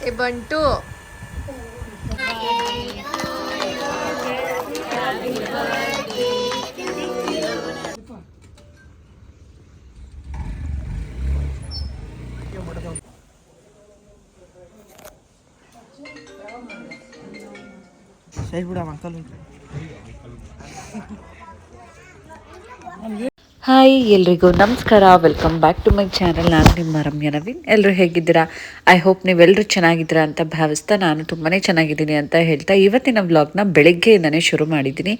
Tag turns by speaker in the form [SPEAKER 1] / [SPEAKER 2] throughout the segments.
[SPEAKER 1] ಏ ಬಂಟು
[SPEAKER 2] ಸೈಡ್ ಬಿಡ ಅಂಕಲ್
[SPEAKER 3] ಹಾಯ್, ಎಲ್ರಿಗೂ ನಮಸ್ಕಾರ. Welcome back to my channel ನಾನು ನಿಮ್ಮ ರಮ್ಯ ನವೀನ್. ಎಲ್ಲರೂ ಹೇಗಿದ್ದೀರಾ? ಐ ಹೋಪ್ ನೀವೆಲ್ಲರೂ ಚೆನ್ನಾಗಿದ್ದೀರಾ ಅಂತ ಭಾವಿಸ್ತಾ ನಾನು ತುಂಬಾ ಚೆನ್ನಾಗಿದ್ದೀನಿ ಅಂತ ಹೇಳ್ತಾ ಇವತ್ತಿನ ವ್ಲಾಗ್ನ ಬೆಳಗ್ಗೆಯಿಂದನೇ ಶುರು ಮಾಡಿದ್ದೀನಿ.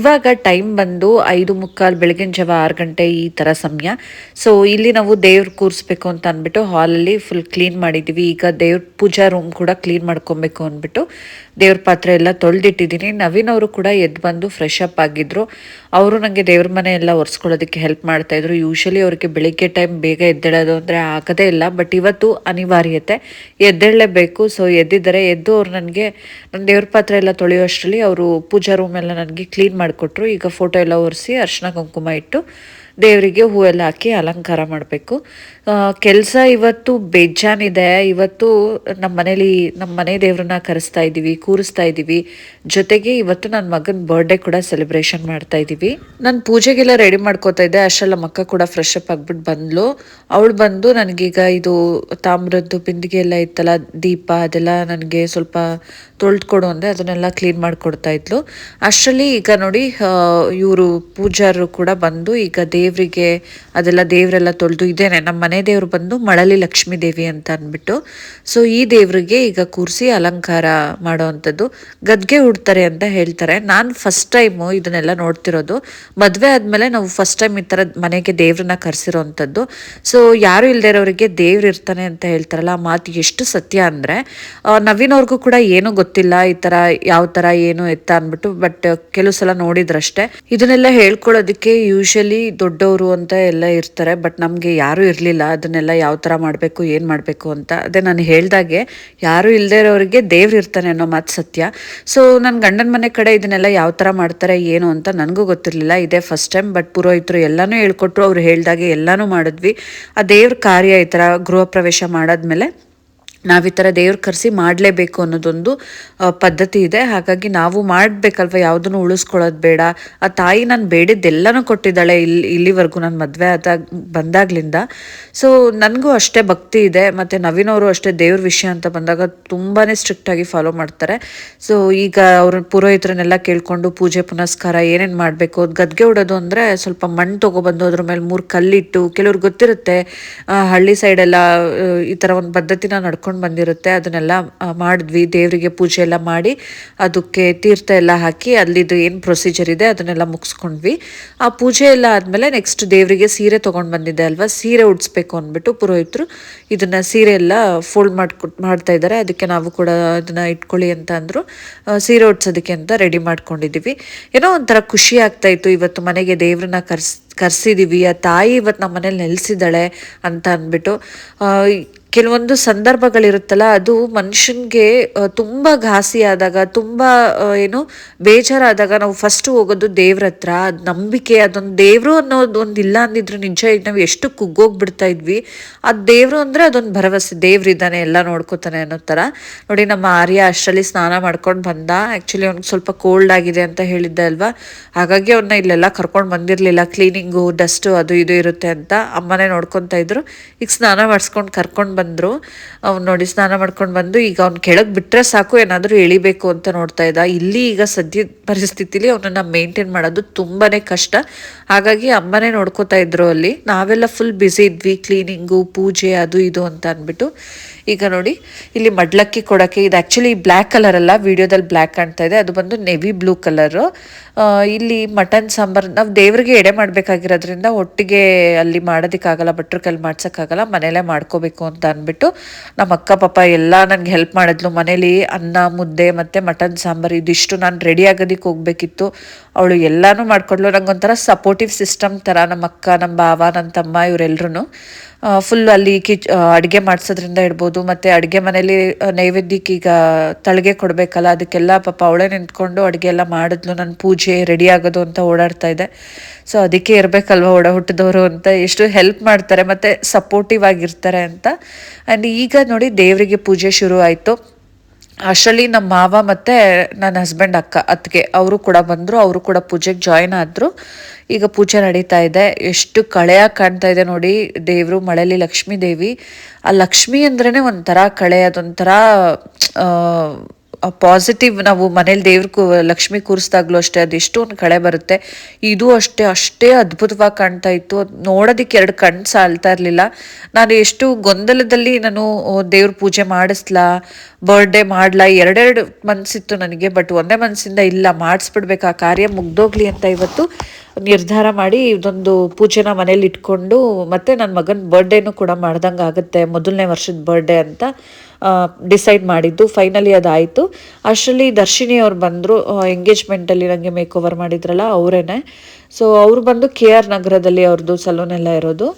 [SPEAKER 3] ಇವಾಗ ಟೈಮ್ ಬಂದು ಐದು ಮುಕ್ಕಾಲು ಬೆಳಗಿನ ಜಾವ ಆರು ಗಂಟೆ ಈ ಥರ ಸಮಯ. ಸೊ ಇಲ್ಲಿ ನಾವು ದೇವ್ರು ಕೂರಿಸ್ಬೇಕು ಅಂತ ಅಂದ್ಬಿಟ್ಟು ಹಾಲಲ್ಲಿ ಫುಲ್ ಕ್ಲೀನ್ ಮಾಡಿದ್ದೀವಿ ಈಗ ದೇವ್ರ ಪೂಜಾ ರೂಮ್ ಕೂಡ ಕ್ಲೀನ್ ಮಾಡ್ಕೊಬೇಕು ಅಂದ್ಬಿಟ್ಟು ದೇವ್ರ ಪಾತ್ರೆ ಎಲ್ಲ ತೊಳೆದಿಟ್ಟಿದ್ದೀನಿ. ನವೀನ್ ಅವರು ಕೂಡ ಎದ್ದು ಬಂದು ಫ್ರೆಶ್ ಅಪ್ ಆಗಿದ್ರು. ಅವರು ನನಗೆ ದೇವ್ರ ಮನೆ ಎಲ್ಲ ಒರೆಸ್ಕೊಳ್ಳೋದಕ್ಕೆ ಹೆಲ್ಪ್ ಮಾಡ್ತಾ ಇದ್ರು. ಯೂಶಲಿ ಅವ್ರಿಗೆ ಬೆಳಿಗ್ಗೆ ಟೈಮ್ ಬೇಗ ಎದ್ದೇಳೋದು ಅಂದರೆ ಆಗೋದೇ ಇಲ್ಲ ಬಟ್ ಇವತ್ತು ಅನಿವಾರ್ಯತೆ. ಎದ್ದೇಳಲೇಬೇಕು. ಸೊ ಎದ್ದಿದ್ದಾರೆ, ಎದ್ದು ಅವ್ರು ನನಗೆ ನನ್ನ ದೇವ್ರ ಪಾತ್ರೆ ಎಲ್ಲ ತೊಳೆಯೋಷ್ಟರಲ್ಲಿ ಅವರು ಪೂಜಾ ರೂಮ್ ಎಲ್ಲ ನನಗೆ ಕ್ಲೀನ್ ಮಾಡಿಕೊಟ್ರು. ಈಗ ಫೋಟೋ ಎಲ್ಲ ಒರೆಸಿ ಅರ್ಶಿನ ಕುಂಕುಮ ಇಟ್ಟು ದೇವರಿಗೆ ಹೂವೆಲ್ಲ ಹಾಕಿ ಅಲಂಕಾರ ಮಾಡಬೇಕು. ಕೆಲಸ ಇವತ್ತು ಬೇಜಾನಿದೆ ಇವತ್ತು ನಮ್ಮ ಮನೇಲಿ ನಮ್ಮ ಮನೆ ದೇವ್ರನ್ನ ಕರೆಸ್ತಾ ಇದ್ದೀವಿ ಕೂರಿಸ್ತಾ ಇದ್ದೀವಿ ಜೊತೆಗೆ ಇವತ್ತು ನನ್ನ ಮಗನ ಬರ್ಡೇ ಕೂಡ ಸೆಲೆಬ್ರೇಷನ್ ಮಾಡ್ತಾ ಇದ್ದೀವಿ ನಾನು ಪೂಜೆಗೆಲ್ಲ ರೆಡಿ ಮಾಡ್ಕೋತಾ ಇದ್ದೆ. ಅಷ್ಟೆಲ್ಲ ಮಕ್ಕ ಕೂಡ ಫ್ರೆಶ್ ಅಪ್ ಆಗ್ಬಿಟ್ಟು ಬಂದ್ಲು. ಅವಳು ಬಂದು ನನಗೀಗ ಇದು ತಾಮ್ರದ್ದು ಬಿಂದಿಗೆ ಎಲ್ಲ ಇತ್ತಲ್ಲ, ದೀಪ ಅದೆಲ್ಲ ನನಗೆ ಸ್ವಲ್ಪ ತೊಳೆದು ಕೊಡು ಅಂದರೆ ಅದನ್ನೆಲ್ಲ ಕ್ಲೀನ್ ಮಾಡಿಕೊಡ್ತಾ ಇದ್ಲು. ಅಷ್ಟರಲ್ಲಿ ಈಗ ನೋಡಿ ಇವರು ಪೂಜಾರರು ಕೂಡ ಬಂದು ಈಗ ದೇವರಿಗೆ ಅದೆಲ್ಲ ದೇವರೆಲ್ಲ ತೊಳೆದು, ಇದೇನೆ ನಮ್ಮ ಮನೆ ದೇವರು ಬಂದು ಮಳಲಿ ಲಕ್ಷ್ಮೀ ದೇವಿ ಅಂತ ಅಂದ್ಬಿಟ್ಟು ಸೊ ಈ ದೇವರಿಗೆ ಈಗ ಕೂರಿಸಿ ಅಲಂಕಾರ ಮಾಡೋ ಅಂಥದ್ದು. ಗದ್ಗೆ ಉಡ್ತಾರೆ ಅಂತ ಹೇಳ್ತಾರೆ. ನಾನು ಫಸ್ಟ್ ಟೈಮು ಇದನ್ನೆಲ್ಲ ನೋಡ್ತಿರೋದು. ಮದುವೆ ಆದಮೇಲೆ ನಾವು ಫಸ್ಟ್ ಟೈಮ್ ಈ ಥರ ಮನೆಗೆ ದೇವ್ರನ್ನ ಕರೆಸಿರೋ ಅಂಥದ್ದು. ಸೊ ಯಾರು ಇಲ್ಲದೆ ಇರೋರಿಗೆ ದೇವ್ರು ಇರ್ತಾನೆ ಅಂತ ಹೇಳ್ತಾರಲ್ಲ, ಆ ಮಾತು ಎಷ್ಟು ಸತ್ಯ ಅಂದರೆ ನವೀನವ್ರಿಗೂ ಕೂಡ ಏನೂ ಗೊತ್ತಿಲ್ಲ, ಈ ತರ ಯಾವ ತರ ಏನು ಎತ್ತ ಅಂದ್ಬಿಟ್ಟು ಬಟ್ ಕೆಲವು ಸಲ ನೋಡಿದ್ರಷ್ಟೇ. ಇದನ್ನೆಲ್ಲ ಹೇಳ್ಕೊಳ್ಳೋದಕ್ಕೆ ಯೂಶಲಿ ದೊಡ್ಡವರು ಅಂತ ಎಲ್ಲ ಇರ್ತಾರೆ ಬಟ್ ನಮಗೆ ಯಾರು ಇರಲಿಲ್ಲ, ಅದನ್ನೆಲ್ಲ ಯಾವ ಥರ ಮಾಡಬೇಕು, ಏನು ಮಾಡಬೇಕು ಅಂತ. ಅದೇ ನಾನು ಹೇಳ್ದಾಗೆ, ಯಾರು ಇಲ್ಲದೆ ಇರೋರಿಗೆ ದೇವ್ರು ಇರ್ತಾನೆ ಅನ್ನೋ ಮಾತು ಸತ್ಯ. ಸೊ ನನ್ನ ಗಂಡನ ಮನೆ ಕಡೆ ಇದನ್ನೆಲ್ಲ ಯಾವ ಥರ ಮಾಡ್ತಾರೆ, ಏನು ಅಂತ ನನಗೂ ಗೊತ್ತಿರಲಿಲ್ಲ. ಇದೇ ಫಸ್ಟ್ ಟೈಮ್ ಬಟ್ ಪುರೋಹಿತರು ಎಲ್ಲನೂ ಹೇಳ್ಕೊಟ್ರು, ಅವ್ರು ಹೇಳ್ದಾಗೆ ಎಲ್ಲನೂ ಮಾಡಿದ್ವಿ. ಆ ದೇವ್ರ ಕಾರ್ಯ ಈ ಥರ ಗೃಹ ಪ್ರವೇಶ ಮಾಡಾದ್ಮೇಲೆ ನಾವು ಈ ಥರ ದೇವ್ರ ಕರೆಸಿ ಮಾಡಲೇಬೇಕು ಅನ್ನೋದೊಂದು ಪದ್ಧತಿ ಇದೆ. ಹಾಗಾಗಿ ನಾವು ಮಾಡಬೇಕಲ್ವ? ಯಾವುದನ್ನು ಉಳಿಸ್ಕೊಳ್ಳೋದು ಬೇಡ. ಆ ತಾಯಿ ನಾನು ಬೇಡಿದ್ದೆಲ್ಲನೂ ಕೊಟ್ಟಿದ್ದಾಳೆ ಇಲ್ಲಿ ಇಲ್ಲಿವರೆಗೂ ನಾನು ಮದುವೆ ಆದಾಗ ಬಂದಾಗ್ಲಿಂದ. ಸೊ ನನಗೂ ಅಷ್ಟೇ ಭಕ್ತಿ ಇದೆ. ಮತ್ತು ನವೀನವರು ಅಷ್ಟೇ ದೇವ್ರ ವಿಷಯ ಅಂತ ಬಂದಾಗ ತುಂಬಾ ಸ್ಟ್ರಿಕ್ಟಾಗಿ ಫಾಲೋ ಮಾಡ್ತಾರೆ. ಸೊ ಈಗ ಅವ್ರ ಪುರೋಹಿತರನ್ನೆಲ್ಲ ಕೇಳಿಕೊಂಡು ಪೂಜೆ, ಪುನಸ್ಕಾರ ಏನೇನು ಮಾಡಬೇಕು? ಅದು ಗದ್ಗೆ ಉಡೋದು ಅಂದರೆ ಸ್ವಲ್ಪ ಮಣ್ಣು ತೊಗೊಬಂದು ಅದ್ರ ಮೇಲೆ ಮೂರು ಕಲ್ಲಿಟ್ಟು, ಕೆಲವ್ರಿಗೆ ಗೊತ್ತಿರುತ್ತೆ ಹಳ್ಳಿ ಸೈಡೆಲ್ಲ ಈ ಥರ ಒಂದು ಪದ್ಧತಿನ ನಡ್ಕೊಂಡು ಬಂದಿರುತ್ತೆ, ಅದನ್ನೆಲ್ಲ ಮಾಡಿದ್ವಿ, ದೇವರಿಗೆ ಪೂಜೆ ಎಲ್ಲ ಮಾಡಿ, ಅದಕ್ಕೆ ತೀರ್ಥ ಎಲ್ಲ ಹಾಕಿ, ಅಲ್ಲಿದು ಏನು ಪ್ರೊಸೀಜರ್ ಇದೆ, ಅದನ್ನೆಲ್ಲ ಮುಗಿಸ್ಕೊಂಡ್ವಿ. ಆ ಪೂಜೆ ಎಲ್ಲ ಆದಮೇಲೆ ನೆಕ್ಸ್ಟ್ ದೇವರಿಗೆ ಸೀರೆ ತೊಗೊಂಡು ಬಂದಿದ್ದೆ ಅಲ್ವಾ, ಸೀರೆ ಉಡ್ಸ್ಬೇಕು ಅಂದ್ಬಿಟ್ಟು ಪುರೋಹಿತರು ಇದನ್ನು ಸೀರೆ ಎಲ್ಲ ಫೋಲ್ಡ್ ಮಾಡ್ಕೊಟ್ ಮಾಡ್ತಾ ಇದ್ದಾರೆ, ಅದಕ್ಕೆ ನಾವು ಕೂಡ ಅದನ್ನು ಇಟ್ಕೊಳ್ಳಿ ಅಂತ ಅಂದರು. ಸೀರೆ ಉಡ್ಸೋದಕ್ಕೆ ಅಂತ ರೆಡಿ ಮಾಡ್ಕೊಂಡಿದ್ದೀವಿ ಏನೋ ಒಂಥರ ಖುಷಿ ಆಗ್ತಾ ಇತ್ತು, ಇವತ್ತು ಮನೆಗೆ ದೇವ್ರನ್ನ ಕರ್ಸ್ ಕರ್ಸಿದ್ದೀವಿ ಆ ತಾಯಿ ಇವತ್ತು ನಮ್ಮ ಮನೇಲಿ ನೆಲೆಸಿದ್ದಾಳೆ ಅಂತ ಅಂದ್ಬಿಟ್ಟು. ಕೆಲವೊಂದು ಸಂದರ್ಭಗಳಿರುತ್ತಲ್ಲ, ಅದು ಮನುಷ್ಯನಿಗೆ ತುಂಬ ಘಾಸಿ ಆದಾಗ ತುಂಬ ಏನು, ಬೇಜಾರಾದಾಗ ನಾವು ಫಸ್ಟ್ ಹೋಗೋದು ದೇವ್ರ ಹತ್ರ ಅದು ನಂಬಿಕೆ, ಅದೊಂದು ದೇವರು ಅನ್ನೋದು ಒಂದು ಇಲ್ಲ ಅಂದಿದ್ರು ನಿಜ ನಾವು ಎಷ್ಟು ಕುಗ್ಗೋಗ್ಬಿಡ್ತಾ ಇದ್ವಿ, ಅದು ದೇವರು ಅಂದರೆ ಅದೊಂದು ಭರವಸೆ. ದೇವ್ರಿದ್ದಾನೆ ಎಲ್ಲ ನೋಡ್ಕೋತಾನೆ ಅನ್ನೋ ಥರ ನೋಡಿ, ನಮ್ಮ ಆರ್ಯ ಅಷ್ಟರಲ್ಲಿ ಸ್ನಾನ ಮಾಡ್ಕೊಂಡು ಬಂದ. ಆ್ಯಕ್ಚುಲಿ ಅವ್ನಿಗೆ ಸ್ವಲ್ಪ ಕೋಲ್ಡ್ ಆಗಿದೆ ಅಂತ ಹೇಳಿದ್ದೆ ಅಲ್ವಾ? ಹಾಗಾಗಿ ಅವ್ನ ಇಲ್ಲೆಲ್ಲ ಕರ್ಕೊಂಡು ಬಂದಿರಲಿಲ್ಲ. ಕ್ಲೀನಿಂಗು ಡಸ್ಟು ಅದು ಇದು ಇರುತ್ತೆ ಅಂತ ಅಮ್ಮನೇ ನೋಡ್ಕೊತಾ ಇದ್ರು. ಈಗ ಸ್ನಾನ ಮಾಡಿಸ್ಕೊಂಡು ಕರ್ಕೊಂಡು ಬಂದರು. ಅವ್ನು ನೋಡಿ ಸ್ನಾನ ಮಾಡ್ಕೊಂಡು ಬಂದು ಈಗ ಅವ್ನು ಕೆಳಗೆ ಬಿಟ್ಟರೆ ಸಾಕು, ಏನಾದರೂ ಎಳಿಬೇಕು ಅಂತ ನೋಡ್ತಾ ಇದ್ದ. ಇಲ್ಲಿ ಈಗ ಸದ್ಯ ಪರಿಸ್ಥಿತಿಲಿ ಅವನನ್ನು ಮೇಂಟೈನ್ ಮಾಡೋದು ತುಂಬಾ ಕಷ್ಟ. ಹಾಗಾಗಿ ಅಮ್ಮನೇ ನೋಡ್ಕೋತಾ ಇದ್ರು ಅಲ್ಲಿ. ನಾವೆಲ್ಲ ಫುಲ್ ಬ್ಯುಸಿ ಇದ್ವಿ ಕ್ಲೀನಿಂಗು ಪೂಜೆ, ಅದು ಇದು ಅಂತ ಅಂದ್ಬಿಟ್ಟು. ಈಗ ನೋಡಿ, ಇಲ್ಲಿ ಮಡ್ಲಕ್ಕಿ ಕೊಡೋಕ್ಕೆ, ಇದು ಆ್ಯಕ್ಚುಲಿ ಬ್ಲ್ಯಾಕ್ ಕಲರ್ ಅಲ್ಲ ವಿಡಿಯೋದಲ್ಲಿ ಬ್ಲ್ಯಾಕ್ ಕಾಣ್ತಾ ಇದೆ. ಅದು ಬಂದು ನೆವಿ ಬ್ಲೂ ಕಲರು ಇಲ್ಲಿ ಮಟನ್ ಸಾಂಬಾರ್, ನಾವು ದೇವರಿಗೆ ಎಡೆ ಮಾಡಬೇಕಾಗಿರೋದ್ರಿಂದ ಒಟ್ಟಿಗೆ ಅಲ್ಲಿ ಮಾಡೋದಕ್ಕಾಗಲ್ಲ ಭಟ್ರ ಕಲ್ಲಿ ಮಾಡ್ಸೋಕ್ಕಾಗಲ್ಲ, ಮನೇಲೇ ಮಾಡ್ಕೋಬೇಕು ಅಂತ ಅಂದ್ಬಿಟ್ಟು ನಮ್ಮ ಅಕ್ಕ ಪಾಪ ಎಲ್ಲ ನನಗೆ ಹೆಲ್ಪ್ ಮಾಡಿದ್ಲು. ಮನೇಲಿ ಅನ್ನ, ಮುದ್ದೆ ಮತ್ತು ಮಟನ್ ಸಾಂಬಾರು, ಇದಿಷ್ಟು ನಾನು ರೆಡಿ ಆಗೋದಕ್ಕೆ ಹೋಗ್ಬೇಕಿತ್ತು. ಅವಳು ಎಲ್ಲನೂ ಮಾಡ್ಕೊಡ್ಲು ನಂಗೆ ಒಂಥರ ಸಪೋರ್ಟಿವ್ ಸಿಸ್ಟಮ್ ಥರ ನಮ್ಮ ಅಕ್ಕ, ನಮ್ಮ ಭಾವ ನನ್ನ ತಮ್ಮ ಇವರೆಲ್ಲರೂ ಫುಲ್ ಅಲ್ಲಿ ಕಿಚ್ ಅಡುಗೆ ಮಾಡಿಸೋದ್ರಿಂದ ಇಡ್ಬೋದು. ಮತ್ತು ಅಡುಗೆ ಮನೇಲಿ ನೈವೇದ್ಯಕ್ಕೆ ಈಗ ತಳಿಗೆ ಕೊಡಬೇಕಲ್ಲ, ಅದಕ್ಕೆಲ್ಲ ಪಾಪ ಅವಳೇ ನಿಂತ್ಕೊಂಡು ಅಡುಗೆ ಎಲ್ಲ ಮಾಡಿದ್ಲು. ನನ್ನ ಪೂಜೆ ರೆಡಿ ಆಗೋದು ಅಂತ ಓಡಾಡ್ತಾ ಇದೆ. ಸೊ ಅದಕ್ಕೆ ಇರಬೇಕಲ್ವ ಒಡ ಹುಟ್ಟಿದವರು ಅಂತ ಎಷ್ಟು ಹೆಲ್ಪ್ ಮಾಡ್ತಾರೆ, ಮತ್ತು ಸಪೋರ್ಟಿವ್ ಆಗಿರ್ತಾರೆ ಅಂತ. ಆ್ಯಂಡ್ ಈಗ ನೋಡಿ ದೇವರಿಗೆ ಪೂಜೆ ಶುರು ಆಯಿತು. ಅಷ್ಟರಲ್ಲಿ ನಮ್ಮ ಮಾವ ಮತ್ತು ನನ್ನ ಹಸ್ಬೆಂಡ್ ಅಕ್ಕ, ಅತ್ತಿಗೆ ಅವರು ಕೂಡ ಬಂದರು, ಅವರು ಕೂಡ ಪೂಜೆಗೆ ಜಾಯಿನ್ ಆದರು. ಈಗ ಪೂಜೆ ನಡೀತಾ ಇದೆ. ಎಷ್ಟು ಕಳೆಯಾಗಿ ಕಾಣ್ತಾ ಇದೆ ನೋಡಿ, ದೇವರು ಮಳೆಯಲ್ಲಿ ಲಕ್ಷ್ಮೀ ದೇವಿ. ಆ ಲಕ್ಷ್ಮಿ ಅಂದ್ರೇ ಒಂಥರ ಕಳೆ, ಅದೊಂಥರ ಪಾಸಿಟಿವ್ ನಾವು ಮನೇಲಿ ದೇವ್ರ ಕು ಲಕ್ಷ್ಮಿ ಕೂರಿಸ್ದಾಗ್ಲೂ ಅಷ್ಟೇ ಅದೆಷ್ಟು ಒಂದು ಕಳೆ ಬರುತ್ತೆ. ಇದು ಅಷ್ಟೇ ಅಷ್ಟೇ ಅದ್ಭುತವಾಗಿ ಕಾಣ್ತಾ ಇತ್ತು. ಅದ್ ನೋಡೋದಕ್ಕೆ ಎರಡು ಕಣ್ಣು ಸಾಲ್ತಾ ಇರಲಿಲ್ಲ. ನಾನು ಎಷ್ಟು ಗೊಂದಲದಲ್ಲಿ ನಾನು ದೇವ್ರ ಪೂಜೆ ಮಾಡಿಸ್ಲಾ ಬರ್ಡೇ ಮಾಡ್ಲಾ, ಎರಡೆರಡು ಮನಸ್ಸಿತ್ತು ನನಗೆ ಬಟ್ ಒಂದೇ ಮನಸ್ಸಿಂದ ಇಲ್ಲ, ಮಾಡಿಸ್ಬಿಡ್ಬೇಕು, ಆ ಕಾರ್ಯ ಮುಗ್ದೋಗ್ಲಿ ಅಂತ ಇವತ್ತು ನಿರ್ಧಾರ ಮಾಡಿ ಇದೊಂದು ಪೂಜೆನ ಮನೇಲಿ ಇಟ್ಕೊಂಡು ಮತ್ತೆ ನನ್ನ ಮಗನ ಬರ್ಡೇನು ಕೂಡ ಮಾಡ್ದಂಗೆ ಆಗುತ್ತೆ ಮೊದಲನೇ ವರ್ಷದ ಬರ್ಡೇ ಅಂತ. ಡಿಸೈಡ್ ಮಾಡಿದ್ದು ಫೈನಲಿ ಅದಾಯಿತು. ಅಷ್ಟರಲ್ಲಿ ದರ್ಶಿನಿ ಅವ್ರು ಬಂದರು ಎಂಗೇಜ್ಮೆಂಟಲ್ಲಿ ನನಗೆ ಮೇಕ್ ಓವರ್ ಮಾಡಿದ್ರಲ್ಲ, ಅವರೇನೆ. ಸೊ ಅವ್ರು ಬಂದು ಕೆ ಆರ್ ನಗರದಲ್ಲಿ ಅವ್ರದ್ದು ಸಲೂನ್ ಎಲ್ಲ ಇರೋದು.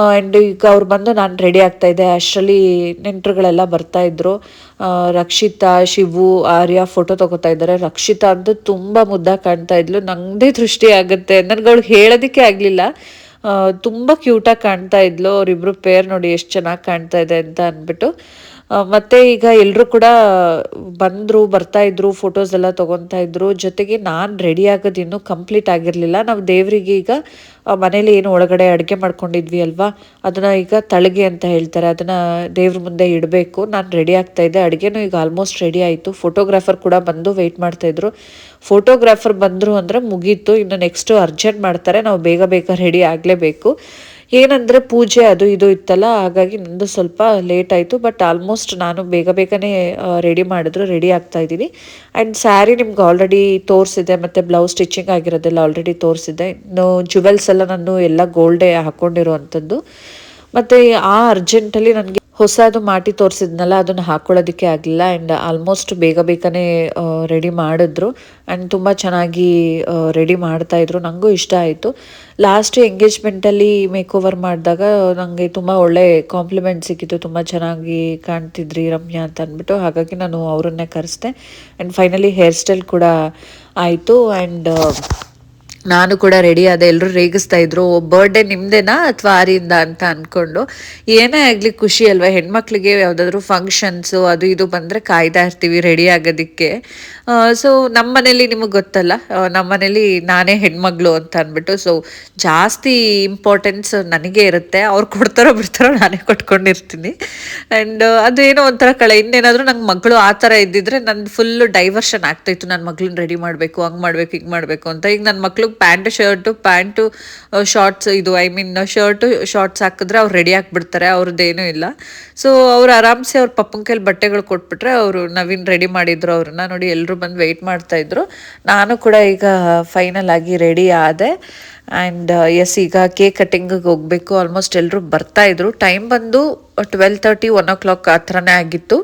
[SPEAKER 3] ಆ್ಯಂಡ್ ಈಗ ಅವ್ರು ಬಂದು ನಾನು ರೆಡಿ ಆಗ್ತಾ ಇದ್ದೆ. ಅಷ್ಟರಲ್ಲಿ ನೆಂಟರುಗಳೆಲ್ಲ ಬರ್ತಾ ಇದ್ರು. ರಕ್ಷಿತಾ, ಶಿವು, ಆರ್ಯ ಫೋಟೋ ತಗೋತಾ ಇದ್ದಾರೆ. ರಕ್ಷಿತಾ ಅಂತ ತುಂಬ ಮುದ್ದ ಕಾಣ್ತಾ ಇದ್ಲು. ನಂದೇ ದೃಷ್ಟಿ ಆಗುತ್ತೆ. ನನಗೆ ಅವ್ಳಿಗೆ ಹೇಳೋದಕ್ಕೆ ಆಗಲಿಲ್ಲ. ತುಂಬ ಕ್ಯೂಟಾಗಿ ಕಾಣ್ತಾ ಇದ್ಲು. ಅವರಿಬ್ಬರು ಪೇರ್ ನೋಡಿ ಎಷ್ಟು ಚೆನ್ನಾಗಿ ಕಾಣ್ತಾ ಇದೆ ಅಂತ ಅಂದ್ಬಿಟ್ಟು ಮತ್ತೆ ಈಗ ಎಲ್ಲರೂ ಕೂಡ ಬಂದರು, ಬರ್ತಾ ಇದ್ರು ಫೋಟೋಸ್ ಎಲ್ಲ ತೊಗೊತಾ ಇದ್ರು. ಜೊತೆಗೆ ನಾನು ರೆಡಿ ಆಗೋದು ಇನ್ನೂ ಕಂಪ್ಲೀಟ್ ಆಗಿರಲಿಲ್ಲ. ನಾವು ದೇವರಿಗೆ ಈಗ ಮನೇಲಿ ಏನು ಒಳಗಡೆ ಅಡುಗೆ ಮಾಡ್ಕೊಂಡಿದ್ವಿ ಅಲ್ವಾ? ಅದನ್ನು ಈಗ ತಳಗೆ ಅಂತ ಹೇಳ್ತಾರೆ. ಅದನ್ನು ದೇವ್ರ ಮುಂದೆ ಇಡಬೇಕು. ನಾನು ರೆಡಿ ಆಗ್ತಾ ಇದ್ದೆ. ಅಡುಗೆನೂ ಈಗ ಆಲ್ಮೋಸ್ಟ್ ರೆಡಿ ಆಯಿತು. ಫೋಟೋಗ್ರಾಫರ್ ಕೂಡ ಬಂದು ವೆಯ್ಟ್ ಮಾಡ್ತಾ ಇದ್ರು. ಫೋಟೋಗ್ರಾಫರ್ ಬಂದರು ಅಂದರೆ ಮುಗೀತು. ಇನ್ನು ನೆಕ್ಸ್ಟು ಅರ್ಜೆಂಟ್ ಮಾಡ್ತಾರೆ. ನಾವು ಬೇಗ ಬೇಗ ರೆಡಿ ಆಗಲೇಬೇಕು. ಏನಂದರೆ ಪೂಜೆ ಅದು ಇದು ಇತ್ತಲ್ಲ, ಹಾಗಾಗಿ ನಂದು ಸ್ವಲ್ಪ ಲೇಟ್ ಆಯಿತು ಬಟ್ ಆಲ್ಮೋಸ್ಟ್ ನಾನು ಬೇಗ ಬೇಗನೆ ರೆಡಿ ಮಾಡಿದ್ರು ರೆಡಿ ಆಗ್ತಾ ಇದ್ದೀನಿ. ಆ್ಯಂಡ್ ಸ್ಯಾರಿ ನಿಮ್ಗೆ ಆಲ್ರೆಡಿ ತೋರಿಸಿದೆ, ಮತ್ತು ಬ್ಲೌಸ್ ಸ್ಟಿಚಿಂಗ್ ಆಗಿರೋದೆಲ್ಲ ಆಲ್ರೆಡಿ ತೋರಿಸಿದೆ. ಇನ್ನು ಜುವೆಲ್ಸ್ ಎಲ್ಲ ನಾನು ಎಲ್ಲ ಗೋಲ್ಡೇ ಹಾಕ್ಕೊಂಡಿರುವಂಥದ್ದು ಮತ್ತು ಆ ಅರ್ಜೆಂಟಲ್ಲಿ ನನಗೆ ಹೊಸದು ಮಾಟಿ ತೋರಿಸಿದ್ನಲ್ಲ, ಅದನ್ನು ಹಾಕೊಳ್ಳೋದಕ್ಕೆ ಆಗಲಿಲ್ಲ ಆ್ಯಂಡ್ ಆಲ್ಮೋಸ್ಟ್ ಬೇಗ ಬೇಗನೆ ರೆಡಿ ಮಾಡಿದ್ರು ಆ್ಯಂಡ್ ತುಂಬ ಚೆನ್ನಾಗಿ ರೆಡಿ ಮಾಡ್ತಾಯಿದ್ರು ನನಗೂ ಇಷ್ಟ ಆಯಿತು. ಲಾಸ್ಟ್ ಎಂಗೇಜ್ಮೆಂಟಲ್ಲಿ ಮೇಕ್ ಓವರ್ ಮಾಡಿದಾಗ ನನಗೆ ತುಂಬ ಒಳ್ಳೆ ಕಾಂಪ್ಲಿಮೆಂಟ್ ಸಿಕ್ಕಿತ್ತು ತುಂಬ ಚೆನ್ನಾಗಿ ಕಾಣ್ತಿದ್ರಿ ರಮ್ಯಾ ಅಂತ ಅಂದ್ಬಿಟ್ಟು. ಹಾಗಾಗಿ ನಾನು ಅವರನ್ನೇ ಕರೆಸ್ದೆ. ಆ್ಯಂಡ್ ಫೈನಲಿ ಹೇರ್ ಸ್ಟೈಲ್ ಕೂಡ ಆಯಿತು. ಆ್ಯಂಡ್ ನಾನು ಕೂಡ ರೆಡಿ ಆದ ಎಲ್ಲರೂ ರೇಗಿಸ್ತಾ ಇದ್ರು. ಬರ್ಡೇ ನಿಮ್ದೇನಾ ಅಥವಾ ಆರಿಂದ ಅಂತ ಅನ್ಕೊಂಡು. ಏನೇ ಆಗಲಿ ಖುಷಿ ಅಲ್ವಾ? ಹೆಣ್ಮಕ್ಳಿಗೆ ಯಾವುದಾದ್ರೂ ಫಂಕ್ಷನ್ಸು ಅದು ಇದು ಬಂದ್ರೆ ಕಾಯ್ತಾ ಇರ್ತೀವಿ ರೆಡಿ ಆಗೋದಕ್ಕೆ. ಸೊ ನಮ್ಮ ಮನೇಲಿ ನಿಮಗೆ ಗೊತ್ತಲ್ಲ ನಮ್ಮ ಮನೇಲಿ ನಾನೇ ಹೆಣ್ಮಗಳು ಅಂತ ಅಂದ್ಬಿಟ್ಟು ಸೊ ಜಾಸ್ತಿ ಇಂಪಾರ್ಟೆನ್ಸ್ ನನಗೆ ಇರುತ್ತೆ, ಅವ್ರು ಕೊಡ್ತಾರೋ ಬಿಡ್ತಾರೋ ನಾನೇ ಕೊಟ್ಕೊಂಡಿರ್ತೀನಿ. ಆ್ಯಂಡ್ ಅದು ಏನೋ ಒಂಥರ ಕಳೆ, ಇನ್ನೇನಾದರೂ ನಂಗೆ ಮಗಳು ಆ ಥರ ಇದ್ದಿದ್ರೆ ನನ್ನ ಫುಲ್ ಡೈವರ್ಷನ್ ಆಗ್ತಾಯಿತ್ತು ನನ್ನ ಮಗಳನ್ನ ರೆಡಿ ಮಾಡಬೇಕು, ಹಂಗೆ ಮಾಡಬೇಕು, ಹಿಂಗೆ ಮಾಡಬೇಕು ಅಂತ. ಈಗ ನನ್ನ ಮಕ್ಳಿಗೆ ಪ್ಯಾಂಟ್ ಶರ್ಟು ಪ್ಯಾಂಟು ಶಾರ್ಟ್ಸ್ ಇದು ಐ ಮೀನ್ ಶರ್ಟು ಶಾರ್ಟ್ಸ್ ಹಾಕಿದ್ರೆ ಅವ್ರು ರೆಡಿ ಆಗಿಬಿಡ್ತಾರೆ, ಅವ್ರದ್ದೇನೂ ಇಲ್ಲ. ಸೊ ಅವ್ರು ಆರಾಮ್ಸೆ ಅವ್ರ ಪಪ್ಪನ ಕೈಲಿ ಬಟ್ಟೆಗಳು ಕೊಟ್ಬಿಟ್ರೆ ಅವರು ನವೀನ್ ರೆಡಿ ಮಾಡಿದ್ರು ಅವ್ರನ್ನ ನೋಡಿ ಎಲ್ಲರೂ ಬಂದು ವೆಯ್ಟ್ ಮಾಡ್ತಾ ಇದ್ರು. ನಾನು ಕೂಡ ಈಗ ಫೈನಲ್ ಆಗಿ ರೆಡಿ ಆದೆ. ಆ್ಯಂಡ್ ಎಸ್ ಈಗ ಕೇಕ್ ಕಟ್ಟಿಂಗಿಗೆ ಹೋಗಬೇಕು. ಆಲ್ಮೋಸ್ಟ್ ಎಲ್ಲರೂ ಬರ್ತಾ ಇದ್ರು. ಟೈಮ್ ಬಂದು twelve thirty one o'clock ಆ ಥರನೇ ಆಗಿತ್ತು.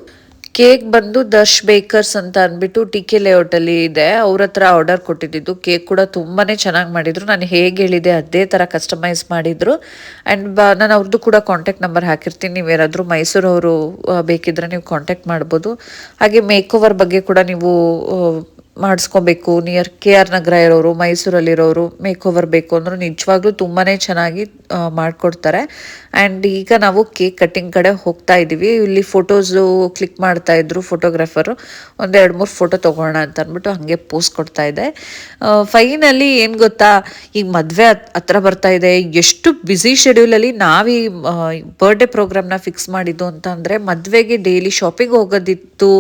[SPEAKER 3] ಕೇಕ್ ಬಂದು ದರ್ಶ್ ಬೇಕರ್ಸ್ ಅಂತ ಅಂದ್ಬಿಟ್ಟು ಟಿ ಕೆ ಲೇಔಟಲ್ಲಿ ಇದೆ. ಅವ್ರ ಹತ್ರ ಆರ್ಡರ್ ಕೊಟ್ಟಿದ್ದು. ಕೇಕ್ ಕೂಡ ತುಂಬಾ ಚೆನ್ನಾಗಿ ಮಾಡಿದ್ರು. ನಾನು ಹೇಗೆ ಹೇಳಿದೆ ಅದೇ ಥರ ಕಸ್ಟಮೈಸ್ ಮಾಡಿದ್ರು. ಬ, ನಾನು ಅವ್ರದ್ದು ಕೂಡ ಕಾಂಟ್ಯಾಕ್ಟ್ ನಂಬರ್ ಹಾಕಿರ್ತೀನಿ. ನೀವು ಯಾರಾದರೂ ಅವರು ಬೇಕಿದ್ರೆ ನೀವು ಕಾಂಟ್ಯಾಕ್ಟ್ ಮಾಡ್ಬೋದು. ಹಾಗೆ ಮೇಕ್ ಬಗ್ಗೆ ಕೂಡ ನೀವು ಮಾಡಿಸ್ಕೋಬೇಕು. ನಿಯರ್ ಕೆ ಆರ್ ನಗರ ಇರೋರು, ಮೈಸೂರಲ್ಲಿರೋರು ಮೇಕ್ ಓವರ್ ಬೇಕು ಅಂದರೂ ನಿಜವಾಗ್ಲೂ ತುಂಬಾ ಚೆನ್ನಾಗಿ ಮಾಡಿಕೊಡ್ತಾರೆ. ಆ್ಯಂಡ್ ಈಗ ನಾವು ಕೇಕ್ ಕಟ್ಟಿಂಗ್ ಕಡೆ ಹೋಗ್ತಾ ಇದ್ದೀವಿ ಇಲ್ಲಿ ಫೋಟೋಸು ಕ್ಲಿಕ್ ಮಾಡ್ತಾ ಇದ್ರು ಫೋಟೋಗ್ರಾಫರು ಒಂದು ಎರಡು ಮೂರು ಫೋಟೋ ತೊಗೋಣ ಅಂತ ಅಂದ್ಬಿಟ್ಟು ಹಾಗೆ ಪೋಸ್ಟ್ ಕೊಡ್ತಾ ಇದೆ. ಫೈನಲಿ ಏನು ಗೊತ್ತಾ? ಈಗ ಮದುವೆ ಹತ್ರ ಬರ್ತಾ ಇದೆ. ಎಷ್ಟು ಬ್ಯುಸಿ ಶೆಡ್ಯೂಲಲ್ಲಿ ನಾವೀ ಬರ್ಡೇ ಪ್ರೋಗ್ರಾಮ್ನ ಫಿಕ್ಸ್ ಮಾಡಿದ್ದು ಅಂತ ಅಂದರೆ ಮದುವೆಗೆ ಡೈಲಿ ಶಾಪಿಂಗ್ ಹೋಗೋದಿತ್ತು.